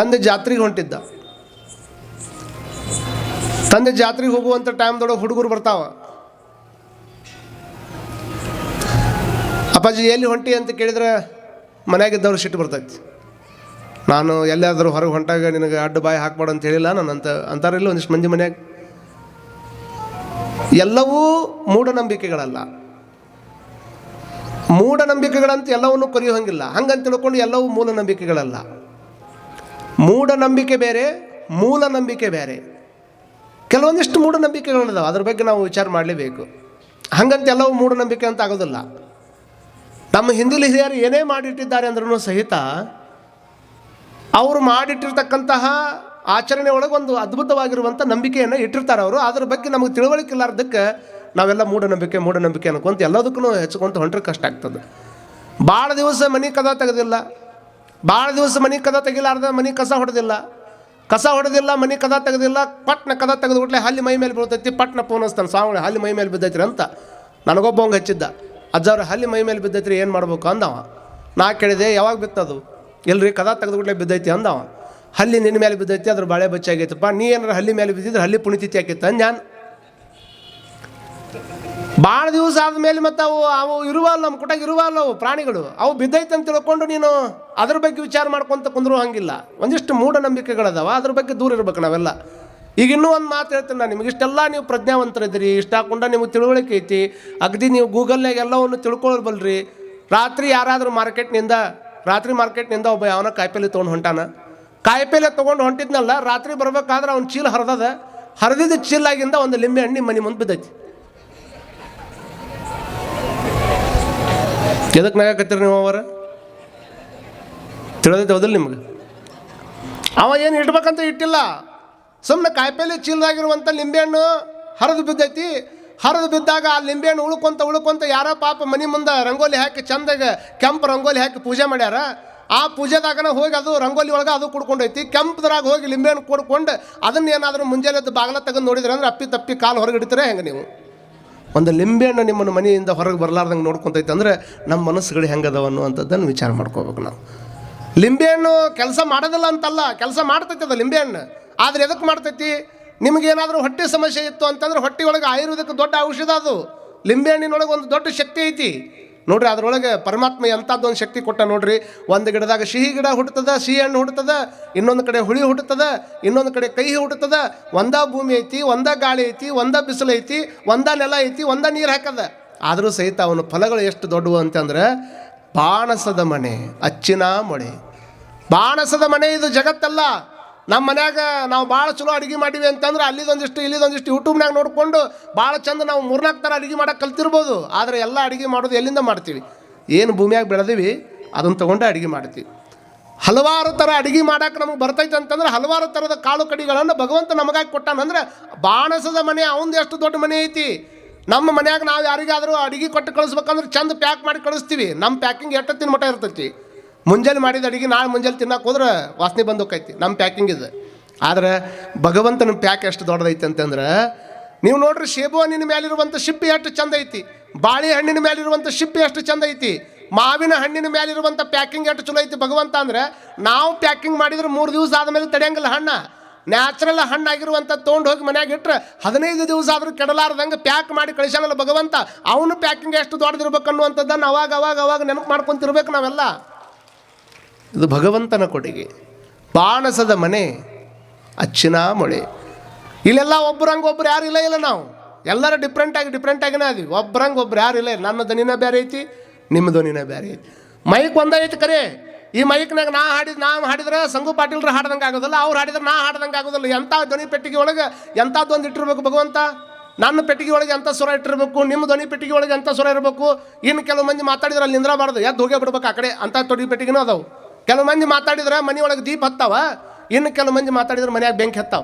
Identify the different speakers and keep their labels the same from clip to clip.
Speaker 1: ತಂದೆ ಜಾತ್ರೆಗೆ ಹೊಂಟಿದ್ದ. ತಂದೆ ಜಾತ್ರೆಗೆ ಹೋಗುವಂಥ ಟೈಮ್ದೊಳಗೆ ಹುಡುಗರು ಬರ್ತಾವ. ಅಪ್ಪಾಜಿ ಎಲ್ಲಿ ಹೊಂಟಿ ಅಂತ ಕೇಳಿದ್ರೆ ಮನೆಯಾಗಿದ್ದವ್ರು ಸಿಟ್ಟು ಬರ್ತೈತಿ. ನಾನು ಎಲ್ಲಾದರೂ ಹೊರಗೆ ಹೊಂಟಾಗ ನಿನಗೆ ಅಡ್ಡ ಬಾಯಿ ಹಾಕ್ಬಾರ್ದು ಅಂತ ಹೇಳಿಲ್ಲ ನಾನು ಅಂತ ಅಂತಾರಲ್ಲ ಒಂದಿಷ್ಟು ಮಂದಿ ಮನೆಯಾಗ. ಎಲ್ಲವೂ ಮೂಢನಂಬಿಕೆಗಳಲ್ಲ. ಮೂಢನಂಬಿಕೆಗಳಂತ ಎಲ್ಲವನ್ನೂ ಕರೆಯೋ ಹಂಗಿಲ್ಲ ಹಂಗಂತ ತಿಳ್ಕೊಂಡು ಎಲ್ಲವೂ ಮೂಢನಂಬಿಕೆಗಳಲ್ಲ. ಮೂಢನಂಬಿಕೆ ಬೇರೆ ಮೂಲ ನಂಬಿಕೆ ಬೇರೆ. ಕೆಲವೊಂದಿಷ್ಟು ಮೂಢನಂಬಿಕೆಗಳಿದಾವೆ. ಅದ್ರ ಬಗ್ಗೆ ನಾವು ವಿಚಾರ ಮಾಡಲೇಬೇಕು. ಹಂಗಂತ ಎಲ್ಲವೂ ಮೂಢನಂಬಿಕೆ ಅಂತ ಆಗೋದಿಲ್ಲ. ನಮ್ಮ ಹಿಂದಿನ ಹಿರಿಯರು ಏನೇ ಮಾಡಿಟ್ಟಿದ್ದಾರೆ ಅಂದ್ರೂ ಸಹಿತ ಅವರು ಮಾಡಿಟ್ಟಿರ್ತಕ್ಕಂತಹ ಆಚರಣೆ ಒಳಗೆ ಒಂದು ಅದ್ಭುತವಾಗಿರುವಂಥ ನಂಬಿಕೆಯನ್ನು ಇಟ್ಟಿರ್ತಾರೆ ಅವರು. ಅದ್ರ ಬಗ್ಗೆ ನಮಗೆ ತಿಳುವಳಿಕೆ ಇಲ್ಲಾರ್ದಕ್ಕೆ ನಾವೆಲ್ಲ ಮೂಢನಂಬಿಕೆ ಮೂಢನಂಬಿಕೆ ಅನ್ಕೊಂತ ಎಲ್ಲದಕ್ಕೂ ಹೆಚ್ಕೊಂತ ಹೊಂಟ್ರೆ ಕಷ್ಟ ಆಗ್ತದೆ. ಭಾಳ ದಿವಸ ಮನೆ ಕದ ತೆಗೆದಿಲ್ಲ. ಭಾಳ ದಿವಸ ಮನೆ ಕದ ತೆಗಿಲಾರ್ದ ಮನೆ ಕಸ ಹೊಡೆದಿಲ್ಲ. ಕಸ ಹೊಡೆದಿಲ್ಲ, ಮನೆ ಕದ ತೆಗೆದಿಲ್ಲ, ಪಟ್ನ ಕದ ತೆಗೆದು ಬಿಟ್ಲೆ ಹಲ್ಲಿ ಮೈ ಮೇಲೆ ಬೀಳ್ತೈತಿ, ಪಟ್ನ ಫೋನ್ ಹಚ್ತಾನೆ ಸ್ವಾಮಿ ಹಲ್ಲಿ ಮೈ ಮೇಲೆ ಬಿದ್ದೈತ್ರಿ ಅಂತ. ನನಗೊಬ್ಬವಂಗೆ ಹಚ್ಚಿದ್ದ. ಅಜ್ಜವ್ರ, ಹಲ್ಲಿ ಮೈ ಮೇಲೆ ಬಿದ್ದೈತ್ರಿ, ಏನು ಮಾಡ್ಬೇಕು ಅಂದವ. ನಾ ಕೇಳಿದೆ, ಯಾವಾಗ ಬಿತ್ತದು? ಎಲ್ರಿ ಕದ ತೆಗೆದು ಬಿಟ್ಲೆ ಬಿದ್ದೈತಿ ಅಂದವ. ಹಲ್ಲಿ ನಿನ್ನ ಮೇಲೆ ಬಿದ್ದೈತಿ, ಅದ್ರ ಬಾಳೆ ಬಚ್ಚಾಗೈತಪ್ಪ ನೀ ಏನಾರ ಹಲ್ಲಿ ಮೇಲೆ ಬಿದ್ದಿದ್ರೆ ಹಲ್ಲಿ ಪುಣಿತಿತಿ ಆಕೈತೆ ನಾನು ಭಾಳ ದಿವಸ ಆದಮೇಲೆ ಮತ್ತು ಅವು ಅವು ಇರುವಲ್ಲ, ನಮ್ಮ ಕುಟಾಗ ಇರುವಲ್ಲ ಅವು ಪ್ರಾಣಿಗಳು. ಅವು ಬಿದ್ದೈತೆ ಅಂತ ತಿಳ್ಕೊಂಡು ನೀನು ಅದ್ರ ಬಗ್ಗೆ ವಿಚಾರ ಮಾಡ್ಕೊಂತ ಕುಂದ್ರು ಹಂಗಿಲ್ಲ. ಒಂದಿಷ್ಟು ಮೂಢನಂಬಿಕೆಗಳದಾವ, ಅದ್ರ ಬಗ್ಗೆ ದೂರ ಇರ್ಬೇಕು ನಾವೆಲ್ಲ. ಈಗ ಇನ್ನೂ ಒಂದು ಮಾತು ಹೇಳ್ತೀನಿ ನಾನು ನಿಮಗೆ. ಇಷ್ಟೆಲ್ಲ ನೀವು ಪ್ರಜ್ಞಾವಂತರಿದ್ದೀರಿ, ಇಷ್ಟ ಹಾಕೊಂಡ ನಿಮಗೆ ತಿಳುವಳಿಕೆ ಐತಿ. ಅಗದಿ ನೀವು ಗೂಗಲ್ನಾಗ ಎಲ್ಲವನ್ನು ತಿಳ್ಕೊಳ್ಬಲ್ರಿ. ರಾತ್ರಿ ಯಾರಾದರೂ ಮಾರ್ಕೆಟ್ನಿಂದ, ರಾತ್ರಿ ಮಾರ್ಕೆಟ್ನಿಂದ ಒಬ್ಬ ಯಾವನ ಕಾಯಿಪಲ್ಲೆ ತೊಗೊಂಡು ಹೊಂಟಾನ. ಕಾಯಿಪಲ್ಲೆ ತೊಗೊಂಡು ಹೊಂಟಿದ್ನಲ್ಲ, ರಾತ್ರಿ ಬರ್ಬೇಕಾದ್ರೆ ಅವ್ನ ಚೀಲ ಹರಿದದ. ಹರಿದಿದ್ದ ಚೀಲಾಗಿಂದ ಒಂದು ಲಿಂಬೆ ಹಣ್ಣಿ ಮನೆ ಮುಂದೆ ಬಿದ್ದೈತಿ. ಎದಕ್ಕೆ ನಾಗಾಕತ್ತೀರಿ ನೀವು ಅವರ? ತಿಳಿದೈತೆ ಹೌದಿಲ್ಲ ನಿಮ್ಗೆ. ಅವ ಏನು ಇಡ್ಬೇಕಂತ ಇಟ್ಟಿಲ್ಲ. ಸುಮ್ಮನೆ ಕಾಯಿಪಲ್ಲೆ ಚೀಲದಾಗಿರುವಂಥ ಲಿಂಬೆಹಣ್ಣು ಹರಿದು ಬಿದ್ದೈತಿ. ಹರಿದು ಬಿದ್ದಾಗ ಆ ಲಿಂಬೆಹಣ್ಣು ಉಳ್ಕೊಂತ ಉಳ್ಕೊಂತ ಯಾರೋ ಪಾಪ ಮನೆ ಮುಂದೆ ರಂಗೋಲಿ ಹಾಕಿ ಚಂದಾಗ ಕೆಂಪು ರಂಗೋಲಿ ಹಾಕಿ ಪೂಜೆ ಮಾಡ್ಯಾರ. ಆ ಪೂಜೆದಾಗನ ಹೋಗಿ ಅದು ರಂಗೋಲಿ ಒಳಗೆ ಅದು ಕುಡ್ಕೊಂಡೈತಿ. ಕೆಂಪದ್ರಾಗ ಹೋಗಿ ಲಿಂಬೆಹಣ್ಣು ಕೊಡ್ಕೊಂಡು ಅದನ್ನ ಏನಾದರೂ ಮುಂಜಾನೆ ಬಾಗಿಲ ತೆಗೆದು ನೋಡಿದ್ರೆ ಅಂದ್ರೆ ಅಪ್ಪಿ ತಪ್ಪಿ ಕಾಲು ಹೊರಗೆ ಇಡ್ತೀರ ಹೆಂಗೆ ನೀವು? ಒಂದು ಲಿಂಬೆಹಣ್ಣು ನಿಮ್ಮನ್ನು ಮನೆಯಿಂದ ಹೊರಗೆ ಬರಲಾರ್ದಂಗೆ ನೋಡ್ಕೊತೈತೆ ಅಂದರೆ ನಮ್ಮ ಮನಸ್ಸುಗಳು ಹೆಂಗದವ ಅನ್ನುವಂಥದ್ದನ್ನು ವಿಚಾರ ಮಾಡ್ಕೋಬೇಕು ನಾವು. ಲಿಂಬೆಹಣ್ಣು ಕೆಲಸ ಮಾಡೋದಿಲ್ಲ ಅಂತಲ್ಲ, ಕೆಲಸ ಮಾಡ್ತೈತೆ ಅದು ಲಿಂಬೆಹಣ್ಣು. ಆದರೆ ಎದಕ್ಕೆ ಮಾಡ್ತೈತಿ? ನಿಮಗೇನಾದರೂ ಹೊಟ್ಟೆ ಸಮಸ್ಯೆ ಇತ್ತು ಅಂತಂದ್ರೆ ಹೊಟ್ಟೆ ಒಳಗೆ ಆಯುರ್ವೇದಕ್ಕೆ ದೊಡ್ಡ ಔಷಧ ಅದು. ಲಿಂಬೆಹಣ್ಣಿನೊಳಗೆ ಒಂದು ದೊಡ್ಡ ಶಕ್ತಿ ಐತಿ. ನೋಡ್ರಿ, ಅದರೊಳಗೆ ಪರಮಾತ್ಮ ಎಂಥದ್ದು ಒಂದು ಶಕ್ತಿ ಕೊಟ್ಟ ನೋಡ್ರಿ, ಒಂದು ಗಿಡದಾಗ ಸಿಹಿ ಗಿಡ ಹುಟ್ಟುತ್ತದೆ, ಸಿಹಿ ಹಣ್ಣು ಹುಟ್ಟುತ್ತದೆ, ಇನ್ನೊಂದು ಕಡೆ ಹುಳಿ ಹುಟ್ಟುತ್ತದೆ, ಇನ್ನೊಂದು ಕಡೆ ಕೈ ಹುಟ್ಟುತ್ತದೆ, ಒಂದ ಭೂಮಿ ಐತಿ, ಒಂದ ಗಾಳಿ ಐತಿ, ಒಂದ ಬಿಸಿಲು ಐತಿ, ಒಂದ ನೆಲ ಐತಿ, ಒಂದ ನೀರು ಹಾಕದ. ಆದರೂ ಸಹಿತ ಅವನ ಫಲಗಳು ಎಷ್ಟು ದೊಡ್ಡವು ಅಂತಂದ್ರೆ, ಬಾಣಸದ ಮನೆ, ಅಚ್ಚಿನ ಮೊಳೆ. ಬಾಣಸದ ಮನೆ ಇದು ಜಗತ್ತಲ್ಲ. ನಮ್ಮ ಮನ್ಯಾಗ ನಾವು ಭಾಳ ಚಲೋ ಅಡುಗೆ ಮಾಡೀವಿ ಅಂತಂದ್ರೆ ಅಲ್ಲಿದೊಂದಿಷ್ಟು, ಇಲ್ಲಿದೊಂದಿಷ್ಟು ಯೂಟ್ಯೂಬ್ನಾಗ ನೋಡಿಕೊಂಡು ಭಾಳ ಚಂದ ನಾವು ಮೂರ್ನಾಲ್ಕು ಥರ ಅಡುಗೆ ಮಾಡಕ್ಕೆ ಕಲ್ತಿರ್ಬೋದು. ಆದರೆ ಎಲ್ಲ ಅಡುಗೆ ಮಾಡೋದು ಎಲ್ಲಿಂದ ಮಾಡ್ತೀವಿ? ಏನು ಭೂಮಿಯಾಗ ಬೆಳೆದೀವಿ ಅದನ್ನು ತೊಗೊಂಡು ಅಡುಗೆ ಮಾಡ್ತೀವಿ. ಹಲವಾರು ಥರ ಅಡುಗೆ ಮಾಡೋಕೆ ನಮಗೆ ಬರ್ತೈತೆ ಅಂತಂದ್ರೆ ಹಲವಾರು ಥರದ ಕಾಳು ಕಡಿಗಳನ್ನು ಭಗವಂತ ನಮಗಾಗಿ ಕೊಟ್ಟಾನಂದ್ರೆ ಬಾಣಸದ ಮನೆ, ಅವಂದು ಎಷ್ಟು ದೊಡ್ಡ ಮನೆ ಐತಿ? ನಮ್ಮ ಮನ್ಯಾಗ ನಾವು ಯಾರಿಗಾದರೂ ಅಡುಗೆ ಕೊಟ್ಟು ಕಳಿಸ್ಬೇಕಂದ್ರೆ ಚಂದ ಪ್ಯಾಕ್ ಮಾಡಿ ಕಳಿಸ್ತೀವಿ. ನಮ್ಮ ಪ್ಯಾಕಿಂಗ್ ಎಷ್ಟೊತ್ತಿನ ಮಟ್ಟ ಇರ್ತೈತಿ? ಮುಂಜಾನೆ ಮಾಡಿದ ಅಡುಗೆ ನಾಳೆ ಮುಂಜಾನೆ ತಿನ್ನಕ್ಕೆ ಹೋದ್ರೆ ವಾಸನೆ ಬಂದು ಹೋಗೈತಿ. ನಮ್ಮ ಪ್ಯಾಕಿಂಗ್ ಇದೆ. ಆದರೆ ಭಗವಂತನ ಪ್ಯಾಕ್ ಎಷ್ಟು ದೊಡ್ಡದೈತಿ ಅಂತಂದ್ರೆ, ನೀವು ನೋಡ್ರಿ ಶೇಬು ಹಣ್ಣಿನ ಮೇಲಿರುವಂಥ ಶಿಪ್ಪಿ ಎಷ್ಟು ಚಂದ ಐತಿ. ಬಾಳೆಹಣ್ಣಿನ ಮೇಲಿರುವಂಥ ಶಿಪ್ಪಿ ಎಷ್ಟು ಚಂದ ಐತಿ. ಮಾವಿನ ಹಣ್ಣಿನ ಮೇಲಿರುವಂಥ ಪ್ಯಾಕಿಂಗ್ ಎಷ್ಟು ಚಲೋ ಐತಿ ಭಗವಂತ ಅಂದ್ರೆ, ನಾವು ಪ್ಯಾಕಿಂಗ್ ಮಾಡಿದ್ರೆ ಮೂರು ದಿವಸ ಆದಮೇಲೆ ತಡೆಯಂಗಿಲ್ಲ ಹಣ್ಣ. ನ್ಯಾಚುರಲ್ ಹಣ್ಣಾಗಿರುವಂಥ ತೊಗೊಂಡು ಹೋಗಿ ಮನ್ಯಾಗ ಇಟ್ಟರೆ ಹದಿನೈದು ದಿವಸ ಆದರೂ ಕೆಡಲಾರ್ದಂಗೆ ಪ್ಯಾಕ್ ಮಾಡಿ ಕಳಿಸ್ಯಾನಲ್ಲ ಭಗವಂತ. ಅವನು ಪ್ಯಾಕಿಂಗ್ ಎಷ್ಟು ದೊಡ್ಡದಿರ್ಬೇಕು ಅನ್ನುವಂಥದ್ದನ್ನು ಅವಾಗ ಅವಾಗ ಅವಾಗ ನೆನಪು ಮಾಡ್ಕೊಂತಿರ್ಬೇಕು ನಾವೆಲ್ಲ. ಇದು ಭಗವಂತನ ಕೊಡುಗೆ. ಬಾಣಸದ ಮನೆ, ಅಚ್ಚಿನ ಮೊಳೆ. ಇಲ್ಲೆಲ್ಲ ಒಬ್ಬರಂಗೆ ಒಬ್ರು ಯಾರು ಇಲ್ಲ ಇಲ್ಲ ನಾವು. ಎಲ್ಲರೂ ಡಿಫ್ರೆಂಟಾಗಿ ಡಿಫ್ರೆಂಟಾಗಿನೇ ಅದೀವಿ ಒಬ್ಬರಂಗೆ ಒಬ್ರು ಯಾರು ಇಲ್ಲ ನನ್ನ ಧ್ವನಿನ ಬೇರೆ ಐತಿ, ನಿಮ್ಮ ಧ್ವನಿನ ಬೇರೆ ಐತಿ. ಮೈಕ್ ಒಂದೈತಿ ಕರೆ. ಈ ಮೈಕ್ನಾಗ ನಾ ಹಾಡಿದ ನಾ ಹಾಡಿದ್ರೆ ಸಂಗು ಪಾಟೀಲ್ರು ಹಾಡ್ದಂಗೆ ಆಗೋದಿಲ್ಲ, ಅವ್ರು ಹಾಡಿದ್ರೆ ನಾ ಹಾಡ್ದಂಗೆ ಆಗೋದಿಲ್ಲ. ಎಂಥ ಧ್ವನಿ ಪೆಟ್ಟಿಗೆ ಒಳಗೆ ಎಂಥದ್ದೊಂದು ಇಟ್ಟಿರ್ಬೇಕು ಭಗವಂತ? ನನ್ನ ಪೆಟ್ಟಿಗೆ ಒಳಗೆ ಎಂಥ ಸ್ವರ ಇಟ್ಟಿರ್ಬೇಕು? ನಿಮ್ಮ ಧ್ವನಿ ಪೆಟ್ಟಿಗೆ ಒಳಗೆ ಎಂಥ ಸ್ವರ ಇರಬೇಕು? ಇನ್ನು ಕೆಲವು ಮಂದಿ ಮಾತಾಡಿದ್ರೆ ಅಲ್ಲಿ ನಿಂದ್ರಬಾರ್ದು. ಎದ್ದು ಹೋಗೇ ಬಿಡ್ಬೇಕು ಆ ಕಡೆ. ಅಂಥ ತೊಡಿ ಪೆಟ್ಟಿಗೆನೂ ಅದಾವು. ಕೆಲವು ಮಂದಿ ಮಾತಾಡಿದ್ರೆ ಮನೆಯೊಳಗೆ ದೀಪ ಹತ್ತಾವ, ಇನ್ನು ಕೆಲವು ಮಂದಿ ಮಾತಾಡಿದ್ರೆ ಮನೆಯಾಗ ಬೆಂಕಿ ಹತ್ತಾವ.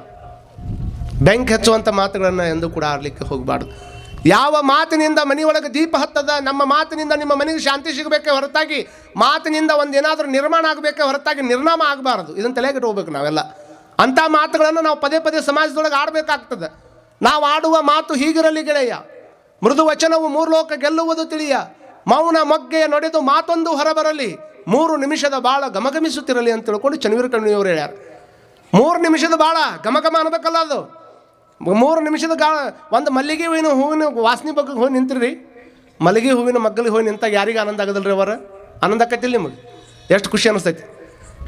Speaker 1: ಬೆಂಕಿ ಹಚ್ಚುವಂಥ ಮಾತುಗಳನ್ನು ಎಂದು ಕೂಡ ಆಡ್ಲಿಕ್ಕೆ ಹೋಗಬಾರ್ದು. ಯಾವ ಮಾತಿನಿಂದ ಮನೆಯೊಳಗೆ ದೀಪ ಹತ್ತದ, ನಮ್ಮ ಮಾತಿನಿಂದ ನಿಮ್ಮ ಮನೆಗೆ ಶಾಂತಿ ಸಿಗಬೇಕೆ ಹೊರತಾಗಿ, ಮಾತಿನಿಂದ ಒಂದು ಏನಾದರೂ ನಿರ್ಮಾಣ ಆಗಬೇಕೆ ಹೊರತಾಗಿ ನಿರ್ನಾಮ ಆಗಬಾರ್ದು. ಇದನ್ನು ಹೋಗ್ಬೇಕು ನಾವೆಲ್ಲ. ಅಂಥ ಮಾತುಗಳನ್ನು ನಾವು ಪದೇ ಪದೇ ಸಮಾಜದೊಳಗೆ ಆಡಬೇಕಾಗ್ತದೆ. ನಾವು ಆಡುವ ಮಾತು ಹೀಗಿರಲಿ ಗೆಳೆಯ. ಮೃದು ವಚನವು ಮೂರ್ಲೋಕ ಗೆಲ್ಲುವುದು ತಿಳಿಯ. ಮೌನ ಮೊಗ್ಗೆಯ ನಡೆದು ಮಾತೊಂದು ಹೊರಬರಲಿ. ಮೂರು ನಿಮಿಷದ ಬಾಳ ಗಮಗಮಿಸುತ್ತಿರಲಿ ಅಂತ ತಿಳ್ಕೊಂಡು ಚನ್ನವೀರ ಕಣ್ಣಿಯವರು ಹೇಳ್ಯಾರ. ಮೂರು ನಿಮಿಷದ ಬಾಳ ಗಮಗಮ ಅನ್ಬೇಕಲ್ಲ ಅದು. ಮೂರು ನಿಮಿಷದ ಗಾ ಒಂದು ಮಲ್ಲಿಗೆ ಹೂವಿನ ಹೂವಿನ ವಾಸನೆ ಬಗ್ಗೆ ಹೋಗಿ ನಿಂತಿರಿ. ಮಲ್ಲಿಗೆ ಹೂವಿನ ಮಗ್ಗಲಿಗೆ ಹೋಗಿ ನಿಂತಾಗ ಯಾರಿಗೆ ಆನಂದ ಆಗದಲ್ರಿ ಅವರ? ಆನಂದ ಆಕೈತಿಲ್ಲ ನಿಮಗೆ? ಎಷ್ಟು ಖುಷಿ ಅನಿಸ್ತೈತಿ.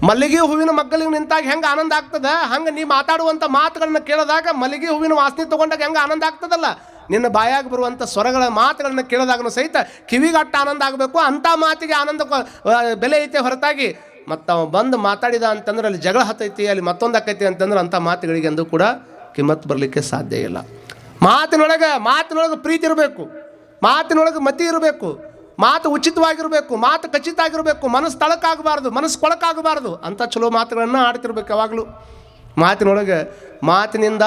Speaker 1: ಮಲ್ಲಿಗೆ ಹೂವಿನ ಮಗ್ಗಲಿಗೆ ನಿಂತಾಗ ಹೆಂಗೆ ಆನಂದ ಆಗ್ತದ? ಹಂಗೆ ನೀ ಮಾತಾಡುವಂಥ ಮಾತುಗಳನ್ನ ಕೇಳಿದಾಗ ಮಲ್ಲಿಗೆ ಹೂವಿನ ವಾಸನೆ ತೊಗೊಂಡಾಗ ಹೆಂಗೆ ಆನಂದ ಆಗ್ತದಲ್ಲ? ನಿನ್ನ ಬಾಯಾಗ ಬರುವಂಥ ಸ್ವರಗಳ ಮಾತುಗಳನ್ನು ಕೇಳಿದಾಗನು ಸಹಿತ ಕಿವಿಗಟ್ಟ ಆನಂದ ಆಗಬೇಕು. ಅಂಥ ಮಾತಿಗೆ ಆನಂದ ಬೆಲೆ ಐತೆ ಹೊರತಾಗಿ. ಮತ್ತು ಅವ ಬಂದು ಮಾತಾಡಿದ ಅಂತಂದ್ರೆ ಅಲ್ಲಿ ಜಗಳ ಹತ್ತೈತಿ ಅಲ್ಲಿ ಮತ್ತೊಂದು ಅಂತಂದ್ರೆ ಅಂಥ ಮಾತುಗಳಿಗೆ ಎಂದೂ ಕೂಡ ಕಿಮ್ಮತ್ತು ಬರಲಿಕ್ಕೆ ಸಾಧ್ಯ ಇಲ್ಲ. ಮಾತಿನೊಳಗೆ ಮಾತಿನೊಳಗೆ ಪ್ರೀತಿ ಇರಬೇಕು. ಮಾತಿನೊಳಗೆ ಮತಿ ಇರಬೇಕು. ಮಾತು ಉಚಿತವಾಗಿರಬೇಕು, ಮಾತು ಖಚಿತ ಆಗಿರಬೇಕು ಮನಸ್ಸು ತಳಕಾಗಬಾರ್ದು, ಮನಸ್ಸು ಕೊಳಕಾಗಬಾರ್ದು. ಅಂಥ ಚಲೋ ಮಾತುಗಳನ್ನು ಆಡ್ತಿರ್ಬೇಕು ಯಾವಾಗಲೂ. ಮಾತಿನೊಳಗೆ, ಮಾತಿನಿಂದ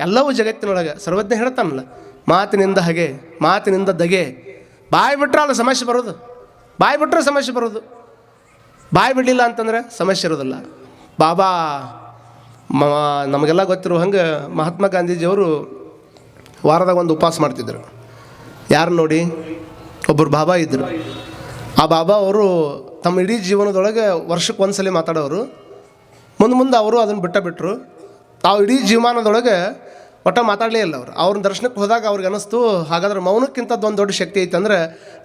Speaker 1: ಎಲ್ಲವೂ ಜಗತ್ತಿನೊಳಗೆ. ಸರ್ವಜ್ಞ ಹೇಳ್ತಾನಲ್ಲ ಮಾತಿನಿಂದ ಹಗೆ, ಮಾತಿನಿಂದ ದಗೆ. ಬಾಯಿ ಅಲ್ಲಿ ಸಮಸ್ಯೆ ಬರೋದು. ಬಾಯಿ ಬಿಟ್ಟರೆ ಸಮಸ್ಯೆ ಬರೋದು. ಬಾಯಿ ಬಿಡಲಿಲ್ಲ ಅಂತಂದ್ರೆ ಸಮಸ್ಯೆ ಇರೋದಿಲ್ಲ. ಬಾಬಾ, ಮ, ನಮಗೆಲ್ಲ ಗೊತ್ತಿರೋ ಹಂಗೆ ಮಹಾತ್ಮ ಗಾಂಧೀಜಿಯವರು ವಾರದಾಗ ಒಂದು ಉಪವಾಸ ಮಾಡ್ತಿದ್ದರು. ಯಾರು ನೋಡಿ? ಒಬ್ಬರು ಬಾಬಾ ಇದ್ದರು. ಆ ಬಾಬಾ ಅವರು ತಮ್ಮ ಇಡೀ ಜೀವನದೊಳಗೆ ವರ್ಷಕ್ಕೆ ಒಂದು ಸಲ ಮಾತಾಡೋರು. ಮುಂದೆ ಮುಂದೆ ಅವರು ಅದನ್ನು ಬಿಟ್ಟ ಬಿಟ್ಟರು ತಾವು ಇಡೀ ಜೀವಮಾನದೊಳಗೆ ಒಟ್ಟ ಮಾತಾಡಲೇ ಇಲ್ಲ ಅವರು. ಅವ್ರ ದರ್ಶನಕ್ಕೆ ಹೋದಾಗ ಅವ್ರಿಗೆ ಅನಿಸ್ತು ಹಾಗಾದ್ರೆ ಮೌನಕ್ಕಿಂತ ಒಂದು ದೊಡ್ಡ ಶಕ್ತಿ ಐತೆ ಅಂದ್ರೆ